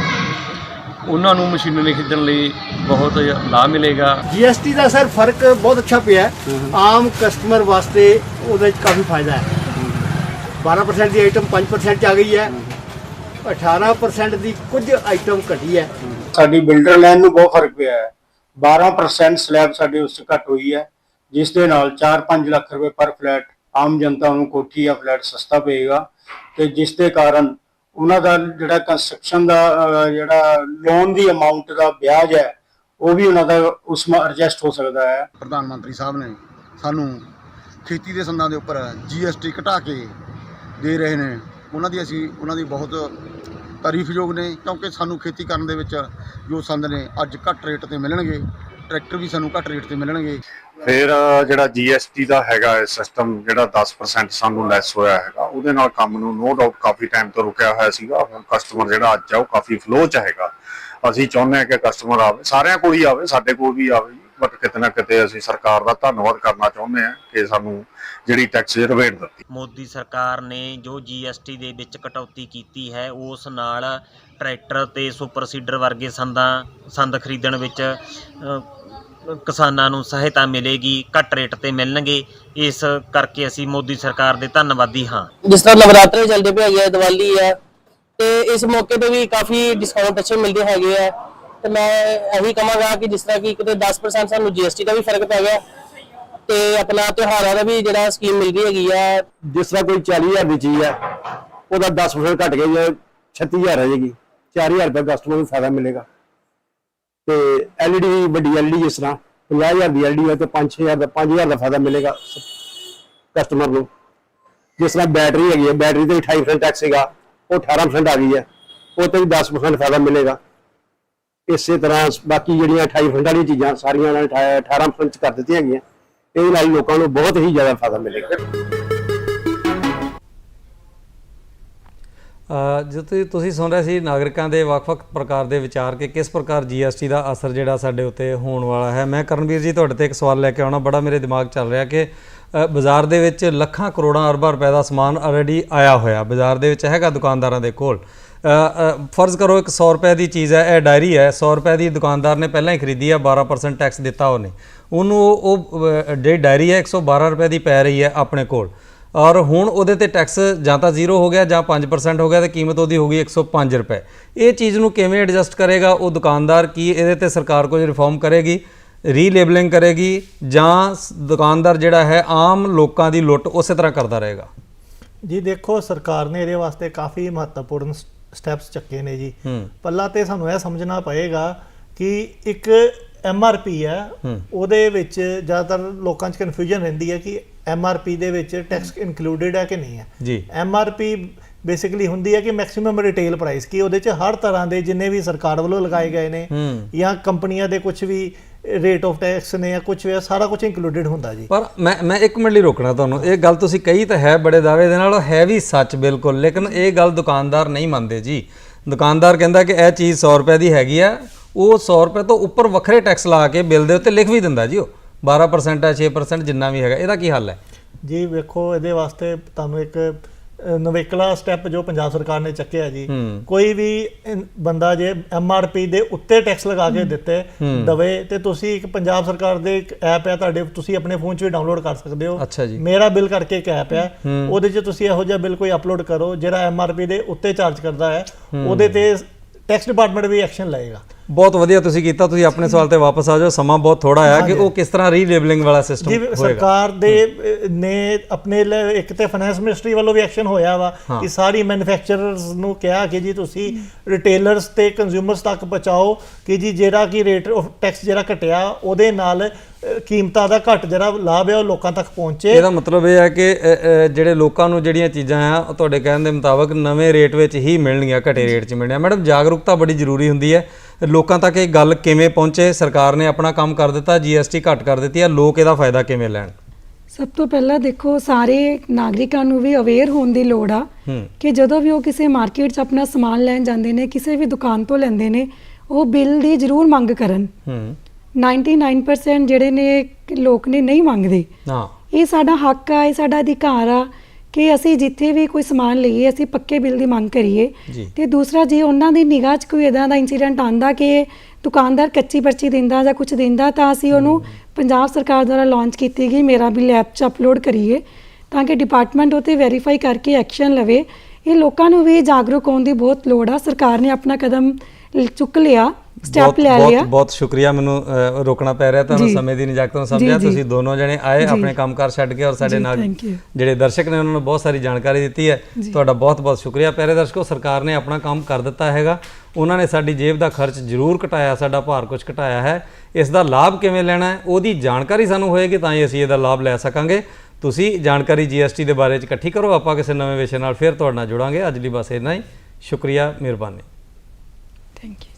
ਉਹਨਾਂ ਨੂੰ ਮਸ਼ੀਨਰੀ ਖਰੀਦਣ ਲਈ ਬਹੁਤ ਲਾਭ ਮਿਲੇਗਾ। ਜੀਐਸਟੀ ਦਾ ਸਰ ਫ਼ਰਕ ਬਹੁਤ ਅੱਛਾ ਪਿਆ ਹੈ। ਆਮ ਕਸਟਮਰ ਵਾਸਤੇ ਉਹਦੇ ਵਿੱਚ ਕਾਫੀ ਫਾਇਦਾ ਹੈ। 12% ਦੀ ਆਈਟਮ 5% ਚ ਆ ਗਈ ਹੈ। 18% ਦੀ ਕੁਝ ਆਈਟਮ ਘਟੀ ਹੈ। ਸਾਡੀ ਬਿਲਡਰ ਲਾਈਨ ਨੂੰ ਬਹੁਤ ਫ਼ਰਕ ਪਿਆ ਹੈ। 12% ਸਲੈਬ ਸਾਡੇ ਉਸ ਘੱਟ ਹੋਈ ਹੈ। ਜਿਸ ਦੇ ਨਾਲ 4-5 ਲੱਖ ਰੁਪਏ ਪਰ ਫਲੈਟ ਆਮ ਜਨਤਾ ਨੂੰ ਕੋਠੀ ਜਾਂ ਫਲੈਟ ਸਸਤਾ ਪਏਗਾ। ਤੇ ਜਿਸ ਦੇ ਕਾਰਨ ਉਹਨਾਂ ਦਾ ਜਿਹੜਾ ਕੰਸਟਰਕਸ਼ਨ ਦਾ ਜਿਹੜਾ ਲੋਨ ਦੀ ਅਮਾਉਂਟ ਦਾ ਵਿਆਜ ਹੈ, ਉਹ ਵੀ ਉਹਨਾਂ ਦਾ ਉਸ ਮਾ ਐਡਜਸਟ ਹੋ ਸਕਦਾ ਹੈ। ਪ੍ਰਧਾਨ ਮੰਤਰੀ ਸਾਹਿਬ ਨੇ ਸਾਨੂੰ ਖੇਤੀ ਦੇ ਸੰਦਾਂ ਦੇ ਉੱਪਰ ਜੀਐਸਟੀ ਘਟਾ ਕੇ ਦੇ ਰਹੇ ਨੇ। ਉਹਨਾਂ ਦੀ ਅਸੀਂ, ਉਹਨਾਂ ਦੀ ਬਹੁਤ ਤਾਰੀਫਯੋਗ ਨੇ, ਕਿਉਂਕਿ ਸਾਨੂੰ ਖੇਤੀ ਕਰਨ ਦੇ ਵਿੱਚ ਜੋ ਸੰਦ ਨੇ ਅੱਜ ਘੱਟ ਰੇਟ ਤੇ ਮਿਲਣਗੇ। ਟਰੈਕਟਰ ਵੀ ਸਾਨੂੰ ਘੱਟ ਰੇਟ ਤੇ ਮਿਲਣਗੇ। ਫਿਰ ਜਿਹੜਾ GST ਦਾ ਹੈਗਾ ਸਿਸਟਮ ਜਿਹੜਾ 10% ਸਾਨੂੰ ਲੈਸ ਹੋਇਆ ਹੈਗਾ, ਉਹਦੇ ਨਾਲ ਕੰਮ ਨੂੰ ਨੋ ਡਾਊਟ ਕਾਫੀ ਟਾਈਮ ਤੋਂ ਰੁਕਿਆ ਹੋਇਆ ਸੀਗਾ। ਹੁਣ ਕਸਟਮਰ ਜਿਹੜਾ ਅੱਜ ਆ, ਉਹ ਕਾਫੀ ਫਲੋ ਚ ਹੈਗਾ। ਅਸੀਂ ਚਾਹੁੰਦੇ ਹਾਂ ਕਿ ਕਸਟਮਰ ਆਵੇ, ਸਾਰਿਆਂ ਕੋਲ ਹੀ ਆਵੇ, ਸਾਡੇ ਕੋਲ ਵੀ ਆਵੇ। ਬਟ ਕਿਤੇ ਨਾ ਕਿਤੇ ਅਸੀਂ ਸਰਕਾਰ ਦਾ ਧੰਨਵਾਦ ਕਰਨਾ ਚਾਹੁੰਦੇ ਹਾਂ ਕਿ ਸਾਨੂੰ ਜਿਹੜੀ ਟੈਕਸ ਰਿਬੇਟ ਦਿੱਤੀ। ਮੋਦੀ ਸਰਕਾਰ ਨੇ ਜੋ ਜੀਐਸਟੀ ਦੇ ਵਿੱਚ ਕਟੌਤੀ ਕੀਤੀ ਹੈ ਉਸ ਨਾਲ ਟਰੈਕਟਰ ਤੇ ਸੁਪਰ ਸੀਡਰ ਵਰਗੇ ਸੰਦਾਂ ਸੰਦ ਖਰੀਦਣ ਵਿੱਚ ਕਿਸਾਨਾਂ ਨੂੰ ਸਹਾਇਤਾ ਮਿਲੇਗੀ ਘੱਟ ਰੇਟ ਤੇ ਮਿਲਣਗੇ ਇਸ ਕਰਕੇ ਅਸੀਂ ਮੋਦੀ ਸਰਕਾਰ ਦੇ ਧੰਨਵਾਦੀ ਹਾਂ। ਜਿਸ ਤਰ੍ਹਾਂ ਨਵਰਾਤਰੇ ਚੱਲਦੇ ਪਏ ਹੈਗੇ ਦੀਵਾਲੀ ਆ ਤੇ ਇਸ ਮੌਕੇ ਤੇ ਵੀ ਕਾਫੀ ਡਿਸਕਾਊਂਟ ਅੱਛੇ ਮਿਲਦੇ ਹੈਗੇ ਆ। ਤੇ ਮੈਂ ਇਹੀ ਕਹਾਂਗਾ ਕਿ ਜਿਸ ਤਰ੍ਹਾਂ ਕਿ ਕਿਤੇ 10% ਸਾਨੂੰ ਜੀਐਸਟੀ ਦਾ ਵੀ ਫ਼ਰਕ ਪੈ ਗਿਆ ਤੇ ਆਪਣਾ ਤਿਉਹਾਰਾਂ ਦਾ ਵੀ ਜਿਹੜਾ ਸਕੀਮ ਮਿਲ ਰਹੀ ਹੈਗੀ ਆ। ਜਿਸ ਤਰ੍ਹਾਂ ਕੋਈ 40000 ਦੀ ਚੀਜ਼ ਹੈ ਉਹਦਾ 10% ਘਟ ਗਿਆ ਜੇ 36000 ਆ ਜਾਏਗੀ 4000 ਰੁਪਏ ਕਸਟਮਰ ਨੂੰ ਫਾਇਦਾ ਮਿਲੇਗਾ। ਤੇ ਐਲਈਡੀ ਵੱਡੀ ਐਲਈਡੀ ਜਿਸ ਤਰ੍ਹਾਂ 50000 ਦੀ ਐਲਈਡੀ ਹੈ ਤੇ 5-6000 ਦਾ 5000 ਦਾ ਫਾਇਦਾ ਮਿਲੇਗਾ ਕਸਟਮਰ ਨੂੰ। ਜਿਸ ਤਰ੍ਹਾਂ ਬੈਟਰੀ ਹੈਗੀ ਹੈ ਬੈਟਰੀ ਤੇ 28% ਟੈਕਸ ਹੈਗਾ ਉਹ 18% ਆ ਗਈ ਹੈ ਉਹ ਤੇ ਵੀ 10% ਫਾਇਦਾ ਮਿਲੇਗਾ। ਇਸੇ ਤਰ੍ਹਾਂ ਬਾਕੀ ਜਿਹੜੀਆਂ 28% ਵਾਲੀਆਂ ਚੀਜ਼ਾਂ ਸਾਰੀਆਂ ਨਾਲ 18% ਚ ਕਰ ਦਿੱਤੀਆਂ ਹੈਗੀਆਂ ਇਹਦੇ ਨਾਲ ਲੋਕਾਂ ਨੂੰ ਬਹੁਤ ਹੀ ਜ਼ਿਆਦਾ ਫਾਇਦਾ ਮਿਲੇਗਾ। ਅ, ਤੁਸੀਂ ਸੁਣ ਰਹੇ ਸੀ ਨਾਗਰਿਕਾਂ ਦੇ ਵੱਖ-ਵੱਖ ਪ੍ਰਕਾਰ ਦੇ ਵਿਚਾਰ ਕਿ ਕਿਸ ਪ੍ਰਕਾਰ GST ਦਾ ਅਸਰ ਜਿਹੜਾ ਸਾਡੇ ਉੱਤੇ ਹੋਣ ਵਾਲਾ ਹੈ। ਮੈਂ ਕਰਨਵੀਰ ਜੀ ਤੁਹਾਡੇ ਤੇ ਇੱਕ ਸਵਾਲ ਲੈ ਕੇ ਆਉਣਾ। ਬੜਾ ਮੇਰੇ ਦਿਮਾਗ ਚੱਲ ਰਿਹਾ ਕਿ ਬਾਜ਼ਾਰ ਦੇ ਵਿੱਚ ਲੱਖਾਂ ਕਰੋੜਾਂ ਅਰਬਾਂ ਰੁਪਏ ਦਾ ਸਮਾਨ ਆਲਰੇਡੀ ਆਇਆ ਹੋਇਆ। ਬਾਜ਼ਾਰ ਦੇ ਵਿੱਚ ਹੈਗਾ ਦੁਕਾਨਦਾਰਾਂ ਦੇ ਕੋਲ। ਫਰਜ਼ ਕਰੋ ਇੱਕ 100 ਰੁਪਏ ਦੀ ਚੀਜ਼ ਹੈ ਇਹ ਡਾਇਰੀ ਹੈ 100 ਰੁਪਏ ਦੀ ਦੁਕਾਨਦਾਰ ਨੇ ਪਹਿਲਾਂ ਹੀ ਖਰੀਦੀ ਹੈ 12% ਟੈਕਸ ਦਿੱਤਾ ਉਹਨੇ। ਉਹਨੂੰ ਉਹ ਅ, ਜਿਹੜੀ ਡਾਇਰੀ ਹੈ 112 ਰੁਪਏ ਦੀ ਪੈ ਰਹੀ ਹੈ ਆਪਣੇ ਕੋਲ। ਔਰ ਹੁਣ ਉਹਦੇ ਤੇ ਟੈਕਸ ਜਾਂ ਤਾਂ ਜ਼ੀਰੋ ਹੋ ਗਿਆ ਜਾਂ 5% ਹੋ ਗਿਆ ਤੇ ਕੀਮਤ ਉਹਦੀ ਹੋ ਗਈ 105 ਰੁਪਏ। ਇਹ ਚੀਜ਼ ਨੂੰ ਕਿਵੇਂ ਐਡਜਸਟ ਕਰੇਗਾ ਉਹ ਦੁਕਾਨਦਾਰ ਕੀ ਇਹਦੇ ਤੇ ਸਰਕਾਰ ਕੁਝ ਰਿਫਾਰਮ ਕਰੇਗੀ ਰੀਲੇਬਲਿੰਗ ਕਰੇਗੀ ਜਾਂ ਦੁਕਾਨਦਾਰ ਜਿਹੜਾ ਹੈ ਆਮ ਲੋਕਾਂ ਦੀ ਲੁੱਟ ਉਸੇ ਤਰ੍ਹਾਂ ਕਰਦਾ ਰਹੇਗਾ? ਜੀ ਦੇਖੋ ਸਰਕਾਰ ਨੇ ਇਹਦੇ ਵਾਸਤੇ ਕਾਫੀ ਮਹੱਤਵਪੂਰਨ ਸਟੈਪਸ ਚੱਕੇ ਨੇ ਜੀ। ਪਹਿਲਾਂ ਤੇ ਸਾਨੂੰ ਇਹ ਸਮਝਣਾ ਪਏਗਾ ਕਿ ਇੱਕ ਐਮਆਰਪੀ ਹੈ ਉਹਦੇ ਵਿੱਚ ਜ਼ਿਆਦਾਤਰ ਲੋਕਾਂ 'ਚ ਕਨਫਿਊਜ਼ਨ ਰਹਿੰਦੀ ਹੈ ਕਿ ਐਮਆਰਪੀ ਦੇ ਵਿੱਚ ਟੈਕਸ ਇਨਕਲੂਡਡ ਹੈ ਕਿ ਨਹੀਂ ਹੈ। ਜੀ। ਐਮਆਰਪੀ ਬੇਸਿਕਲੀ ਹੁੰਦੀ ਹੈ ਕਿ ਮੈਕਸਿਮਮ ਰਿਟੇਲ ਪ੍ਰਾਈਸ ਕਿ ਉਹਦੇ 'ਚ ਹਰ ਤਰ੍ਹਾਂ ਦੇ ਜਿੰਨੇ ਵੀ ਸਰਕਾਰ ਵੱਲੋਂ ਲਗਾਏ ਗਏ ਨੇ ਜਾਂ ਕੰਪਨੀਆਂ ਦੇ ਕੁਝ ਵੀ ਰੇਟ ਆਫ ਟੈਕਸ ਨੇ ਜਾਂ ਕੁਝ ਵੀ ਸਾਰਾ ਕੁਝ ਇਨਕਲੂਡਡ ਹੁੰਦਾ ਜੀ। ਪਰ ਮੈਂ ਮੈਂ ਇੱਕ ਮਿੰਟ ਲਈ ਰੋਕਣਾ ਤੁਹਾਨੂੰ ਇਹ ਗੱਲ ਤੁਸੀਂ ਕਹੀ ਤਾਂ ਹੈ ਬੜੇ ਦਾਅਵੇ ਦੇ ਨਾਲ ਉਹ ਹੈ ਵੀ ਸੱਚ ਬਿਲਕੁਲ ਲੇਕਿਨ ਇਹ ਗੱਲ ਦੁਕਾਨਦਾਰ ਨਹੀਂ ਮੰਨਦੇ ਜੀ। ਦੁਕਾਨਦਾਰ ਕਹਿੰਦਾ ਕਿ ਇਹ ਚੀਜ਼ 100 ਰੁਪਏ ਦੀ ਹੈਗੀ ਆ ਉਹ 100 ਰੁਪਏ ਤੋਂ ਉੱਪਰ ਵੱਖਰੇ ਟੈਕਸ ਲਾ ਕੇ ਬਿੱਲ ਦੇ ਉੱਤੇ ਲਿਖ ਵੀ ਦਿੰਦਾ ਜੀ ਉਹ। 12% ਹੈ 6% ਜਿੰਨਾ ਵੀ ਹੈਗਾ ਇਹਦਾ ਕੀ ਹੱਲ ਹੈ? ਜੀ ਵੇਖੋ ਇਹਦੇ ਵਾਸਤੇ ਤੁਹਾਨੂੰ ਇੱਕ ਨਵੇਕਲਾ ਸਟੈਪ ਜੋ ਪੰਜਾਬ ਸਰਕਾਰ ਨੇ ਚੱਕਿਆ ਜੀ ਕੋਈ ਵੀ ਬੰਦਾ ਜੇ ਐਮਆਰਪੀ ਦੇ ਉੱਤੇ ਟੈਕਸ ਲਗਾ ਕੇ ਦਿੱਤੇ ਦਵੇ ਤੇ ਤੁਸੀਂ ਇੱਕ ਪੰਜਾਬ ਸਰਕਾਰ ਦੇ ਇੱਕ ਐਪ ਹੈ ਤੁਹਾਡੇ ਤੁਸੀਂ ਆਪਣੇ ਫੋਨ 'ਚ ਵੀ ਡਾਊਨਲੋਡ ਕਰ ਸਕਦੇ ਹੋ। ਮੇਰਾ ਬਿੱਲ ਕਰਕੇ ਇੱਕ ਐਪ ਹੈ। ਉਹਦੇ 'ਚ ਤੁਸੀਂ ਇਹੋ ਜਿਹਾ ਬਿੱਲ ਕੋਈ ਅਪਲੋਡ ਕਰੋ ਜਿਹੜਾ ਐਮਆਰਪੀ ਦੇ ਉੱਤੇ ਚਾਰਜ ਕਰਦਾ ਹੈ। ਉਹਦੇ ਤੇ ਟੈਕਸ ਡਿਪਾਰਟਮੈਂਟ ਵੀ ਐਕਸ਼ਨ ਲਏਗਾ। ਬਹੁਤ ਵਧੀਆ ਤੁਸੀਂ ਕੀਤਾ ਤੁਸੀਂ ਆਪਣੇ ਸਵਾਲ ਤੇ ਵਾਪਸ ਆ ਜਾਓ। ਸਮਾਂ ਬਹੁਤ ਥੋੜਾ ਆ ਕਿ ਉਹ ਕਿਸ ਤਰ੍ਹਾਂ ਰੀਲੇਬਲਿੰਗ ਵਾਲਾ ਸਿਸਟਮ ਜੀ ਹੋਏਗਾ? ਸਰਕਾਰ ਦੇ ਨੇ ਆਪਣੇ ਇੱਕ ਤੇ ਫਾਈਨੈਂਸ ਮਿਨਿਸਟਰੀ ਵੱਲੋਂ ਵੀ ਐਕਸ਼ਨ ਹੋਇਆ ਵਾ ਕਿ ਸਾਰੀ ਮੈਨੂਫੈਕਚਰਰਸ ਨੂੰ ਕਿਹਾ ਕਿ ਜੀ ਤੁਸੀਂ ਰਿਟੇਲਰਸ ਤੇ ਕੰਜ਼ਿਊਮਰਸ ਤੱਕ ਪਹੁੰਚਾਓ ਕਿ ਜੀ ਜਿਹੜਾ ਕਿ ਰੇਟ ਆਫ ਟੈਕਸ ਜਿਹੜਾ ਘਟਿਆ ਉਹਦੇ ਨਾਲ ਕੀਮਤਾਂ ਦਾ ਘਟ ਜਿਹੜਾ ਲਾਭ ਹੈ ਉਹ ਲੋਕਾਂ ਤੱਕ ਪਹੁੰਚੇ। ਇਹਦਾ ਮਤਲਬ ਇਹ ਹੈ ਕਿ ਜਿਹੜੇ ਲੋਕਾਂ ਨੂੰ ਜਿਹੜੀਆਂ ਚੀਜ਼ਾਂ ਆ ਉਹ ਤੁਹਾਡੇ ਕਹਿਣ ਦੇ ਮੁਤਾਬਕ ਨਵੇਂ ਰੇਟ ਵਿੱਚ ਹੀ ਮਿਲਣਗੀਆਂ ਘਟੇ ਰੇਟ 'ਚ ਮਿਲਣਗੀਆਂ ਮੈਡਮ ਜਾਗਰੂਕਤਾ ਬੜੀ ਜ਼ਰੂਰੀ ਹੁੰਦੀ ਹੈ। ਲੋਕਾਂ ਤੱਕ ਇਹ ਗੱਲ ਕਿਵੇਂ ਪਹੁੰਚੇ? ਸਰਕਾਰ ਨੇ ਆਪਣਾ ਕੰਮ ਕਰ ਦਿੱਤਾ ਜੀਐਸਟੀ ਘੱਟ ਕਰ ਦਿੱਤੀ ਹੈ ਲੋਕ ਇਹਦਾ ਫਾਇਦਾ ਕਿਵੇਂ ਲੈਣ? ਸਭ ਤੋਂ ਪਹਿਲਾਂ ਦੇਖੋ ਸਾਰੇ ਨਾਗਰਿਕਾਂ ਨੂੰ ਵੀ ਅਵੇਅਰ ਹੋਣ ਦੀ ਲੋੜ ਆ ਕਿ ਜਦੋਂ ਵੀ ਉਹ ਕਿਸੇ ਮਾਰਕੀਟ 'ਚ ਆਪਣਾ ਸਮਾਨ ਲੈਣ ਜਾਂਦੇ ਨੇ ਕਿਸੇ ਵੀ ਦੁਕਾਨ ਤੋਂ ਲੈਂਦੇ ਨੇ ਉਹ ਬਿੱਲ ਦੀ ਜ਼ਰੂਰ ਮੰਗ ਕਰਨ। ਹੂੰ। 99% ਜਿਹੜੇ ਨੇ ਲੋਕ ਨੇ ਨਹੀਂ ਮੰਗਦੇ। ਹਾਂ। ਇਹ ਸਾਡਾ ਹੱਕ ਆ ਇਹ ਸਾਡਾ ਅਧਿਕਾਰ ਆ। ਕਿ ਅਸੀਂ ਜਿੱਥੇ ਵੀ ਕੋਈ ਸਮਾਨ ਲਈਏ ਅਸੀਂ ਪੱਕੇ ਬਿੱਲ ਦੀ ਮੰਗ ਕਰੀਏ। ਜੀ। ਤੇ ਦੂਸਰਾ ਜੇ ਉਹਨਾਂ ਦੀ ਨਿਗਾਹ 'ਚ ਕੋਈ ਇਦਾਂ ਦਾ ਇਨਸੀਡੈਂਟ ਆਂਦਾ ਕਿ ਦੁਕਾਨਦਾਰ ਕੱਚੀ ਪਰਚੀ ਦਿੰਦਾ ਜਾਂ ਕੁਝ ਦਿੰਦਾ ਤਾਂ ਅਸੀਂ ਉਹਨੂੰ ਪੰਜਾਬ ਸਰਕਾਰ ਦੁਆਰਾ ਲਾਂਚ ਕੀਤੀ ਗਈ ਮੇਰਾ ਬਿੱਲ ਐਪ 'ਚ ਅਪਲੋਡ ਕਰੀਏ ਤਾਂ ਕਿ ਡਿਪਾਰਟਮੈਂਟ ਉਹ 'ਤੇ ਵੈਰੀਫਾਈ ਕਰਕੇ ਐਕਸ਼ਨ ਲਵੇ। ਇਹ ਲੋਕਾਂ ਨੂੰ ਵੀ ਜਾਗਰੂਕ ਹੋਣ ਦੀ ਬਹੁਤ ਲੋੜ ਆ। ਸਰਕਾਰ ਨੇ ਆਪਣਾ ਕਦਮ ਲ- ਚੁੱਕ ਲਿਆ। ਸਟੈਪ ਬਹੁਤ ਲੈ ਬਹੁਤ ਲਿਆ। ਬਹੁਤ ਸ਼ੁਕਰੀਆ ਮੈਨੂੰ ਰੋਕਣਾ ਪੈ ਰਿਹਾ ਤੁਹਾਨੂੰ। ਸਮੇਂ ਦੀ ਨਿਜਾਕਤ ਨੂੰ ਸਮਝਿਆ। ਤੁਸੀਂ ਦੋਨੋਂ ਜਣੇ ਆਏ। ਆਪਣੇ ਕੰਮਕਾਰ ਛੱਡ ਕੇ ਔਰ ਸਾਡੇ ਨਾਲ. ਜਿਹੜੇ ਦਰਸ਼ਕ ਨੇ ਉਹਨਾਂ ਨੂੰ ਬਹੁਤ ਸਾਰੀ ਜਾਣਕਾਰੀ ਦਿੱਤੀ ਹੈ। ਤੁਹਾਡਾ ਬਹੁਤ ਬਹੁਤ ਸ਼ੁਕਰੀਆ। ਪਿਆਰੇ ਦਰਸ਼ਕੋ ਸਰਕਾਰ ਨੇ ਆਪਣਾ ਕੰਮ ਕਰ ਦਿੱਤਾ ਹੈਗਾ। ਉਹਨਾਂ ਨੇ ਸਾਡੀ ਜੇਬ ਦਾ ਖਰਚ ਜ਼ਰੂਰ ਘਟਾਇਆ ਸਾਡਾ ਭਾਰ ਕੁਝ ਘਟਾਇਆ ਹੈ। ਇਸ ਦਾ ਲਾਭ ਕਿਵੇਂ ਲੈਣਾ ਹੈ ਉਹਦੀ ਜਾਣਕਾਰੀ ਸਾਨੂੰ ਹੋਏਗੀ ਤਾਂ ਹੀ ਅਸੀਂ ਇਹਦਾ ਲਾਭ ਲੈ ਸਕਾਂਗੇ। ਤੁਸੀਂ ਜਾਣਕਾਰੀ ਜੀਐਸਟੀ ਦੇ ਬਾਰੇ ਚ ਇਕੱਠੀ ਕਰੋ ਆਪਾਂ ਕਿਸੇ ਨਵੇਂ ਵਿਸ਼ੇ ਨਾਲ ਫਿਰ ਤੁਹਾਡੇ ਨਾਲ ਜੁੜਾਂਗੇ। ਅੱਜ ਲਈ ਬਸ ਇੰਨਾ ਹੀ। ਸ਼ੁਕਰੀਆ ਮਿਹਰਬਾਨੀ। Thank you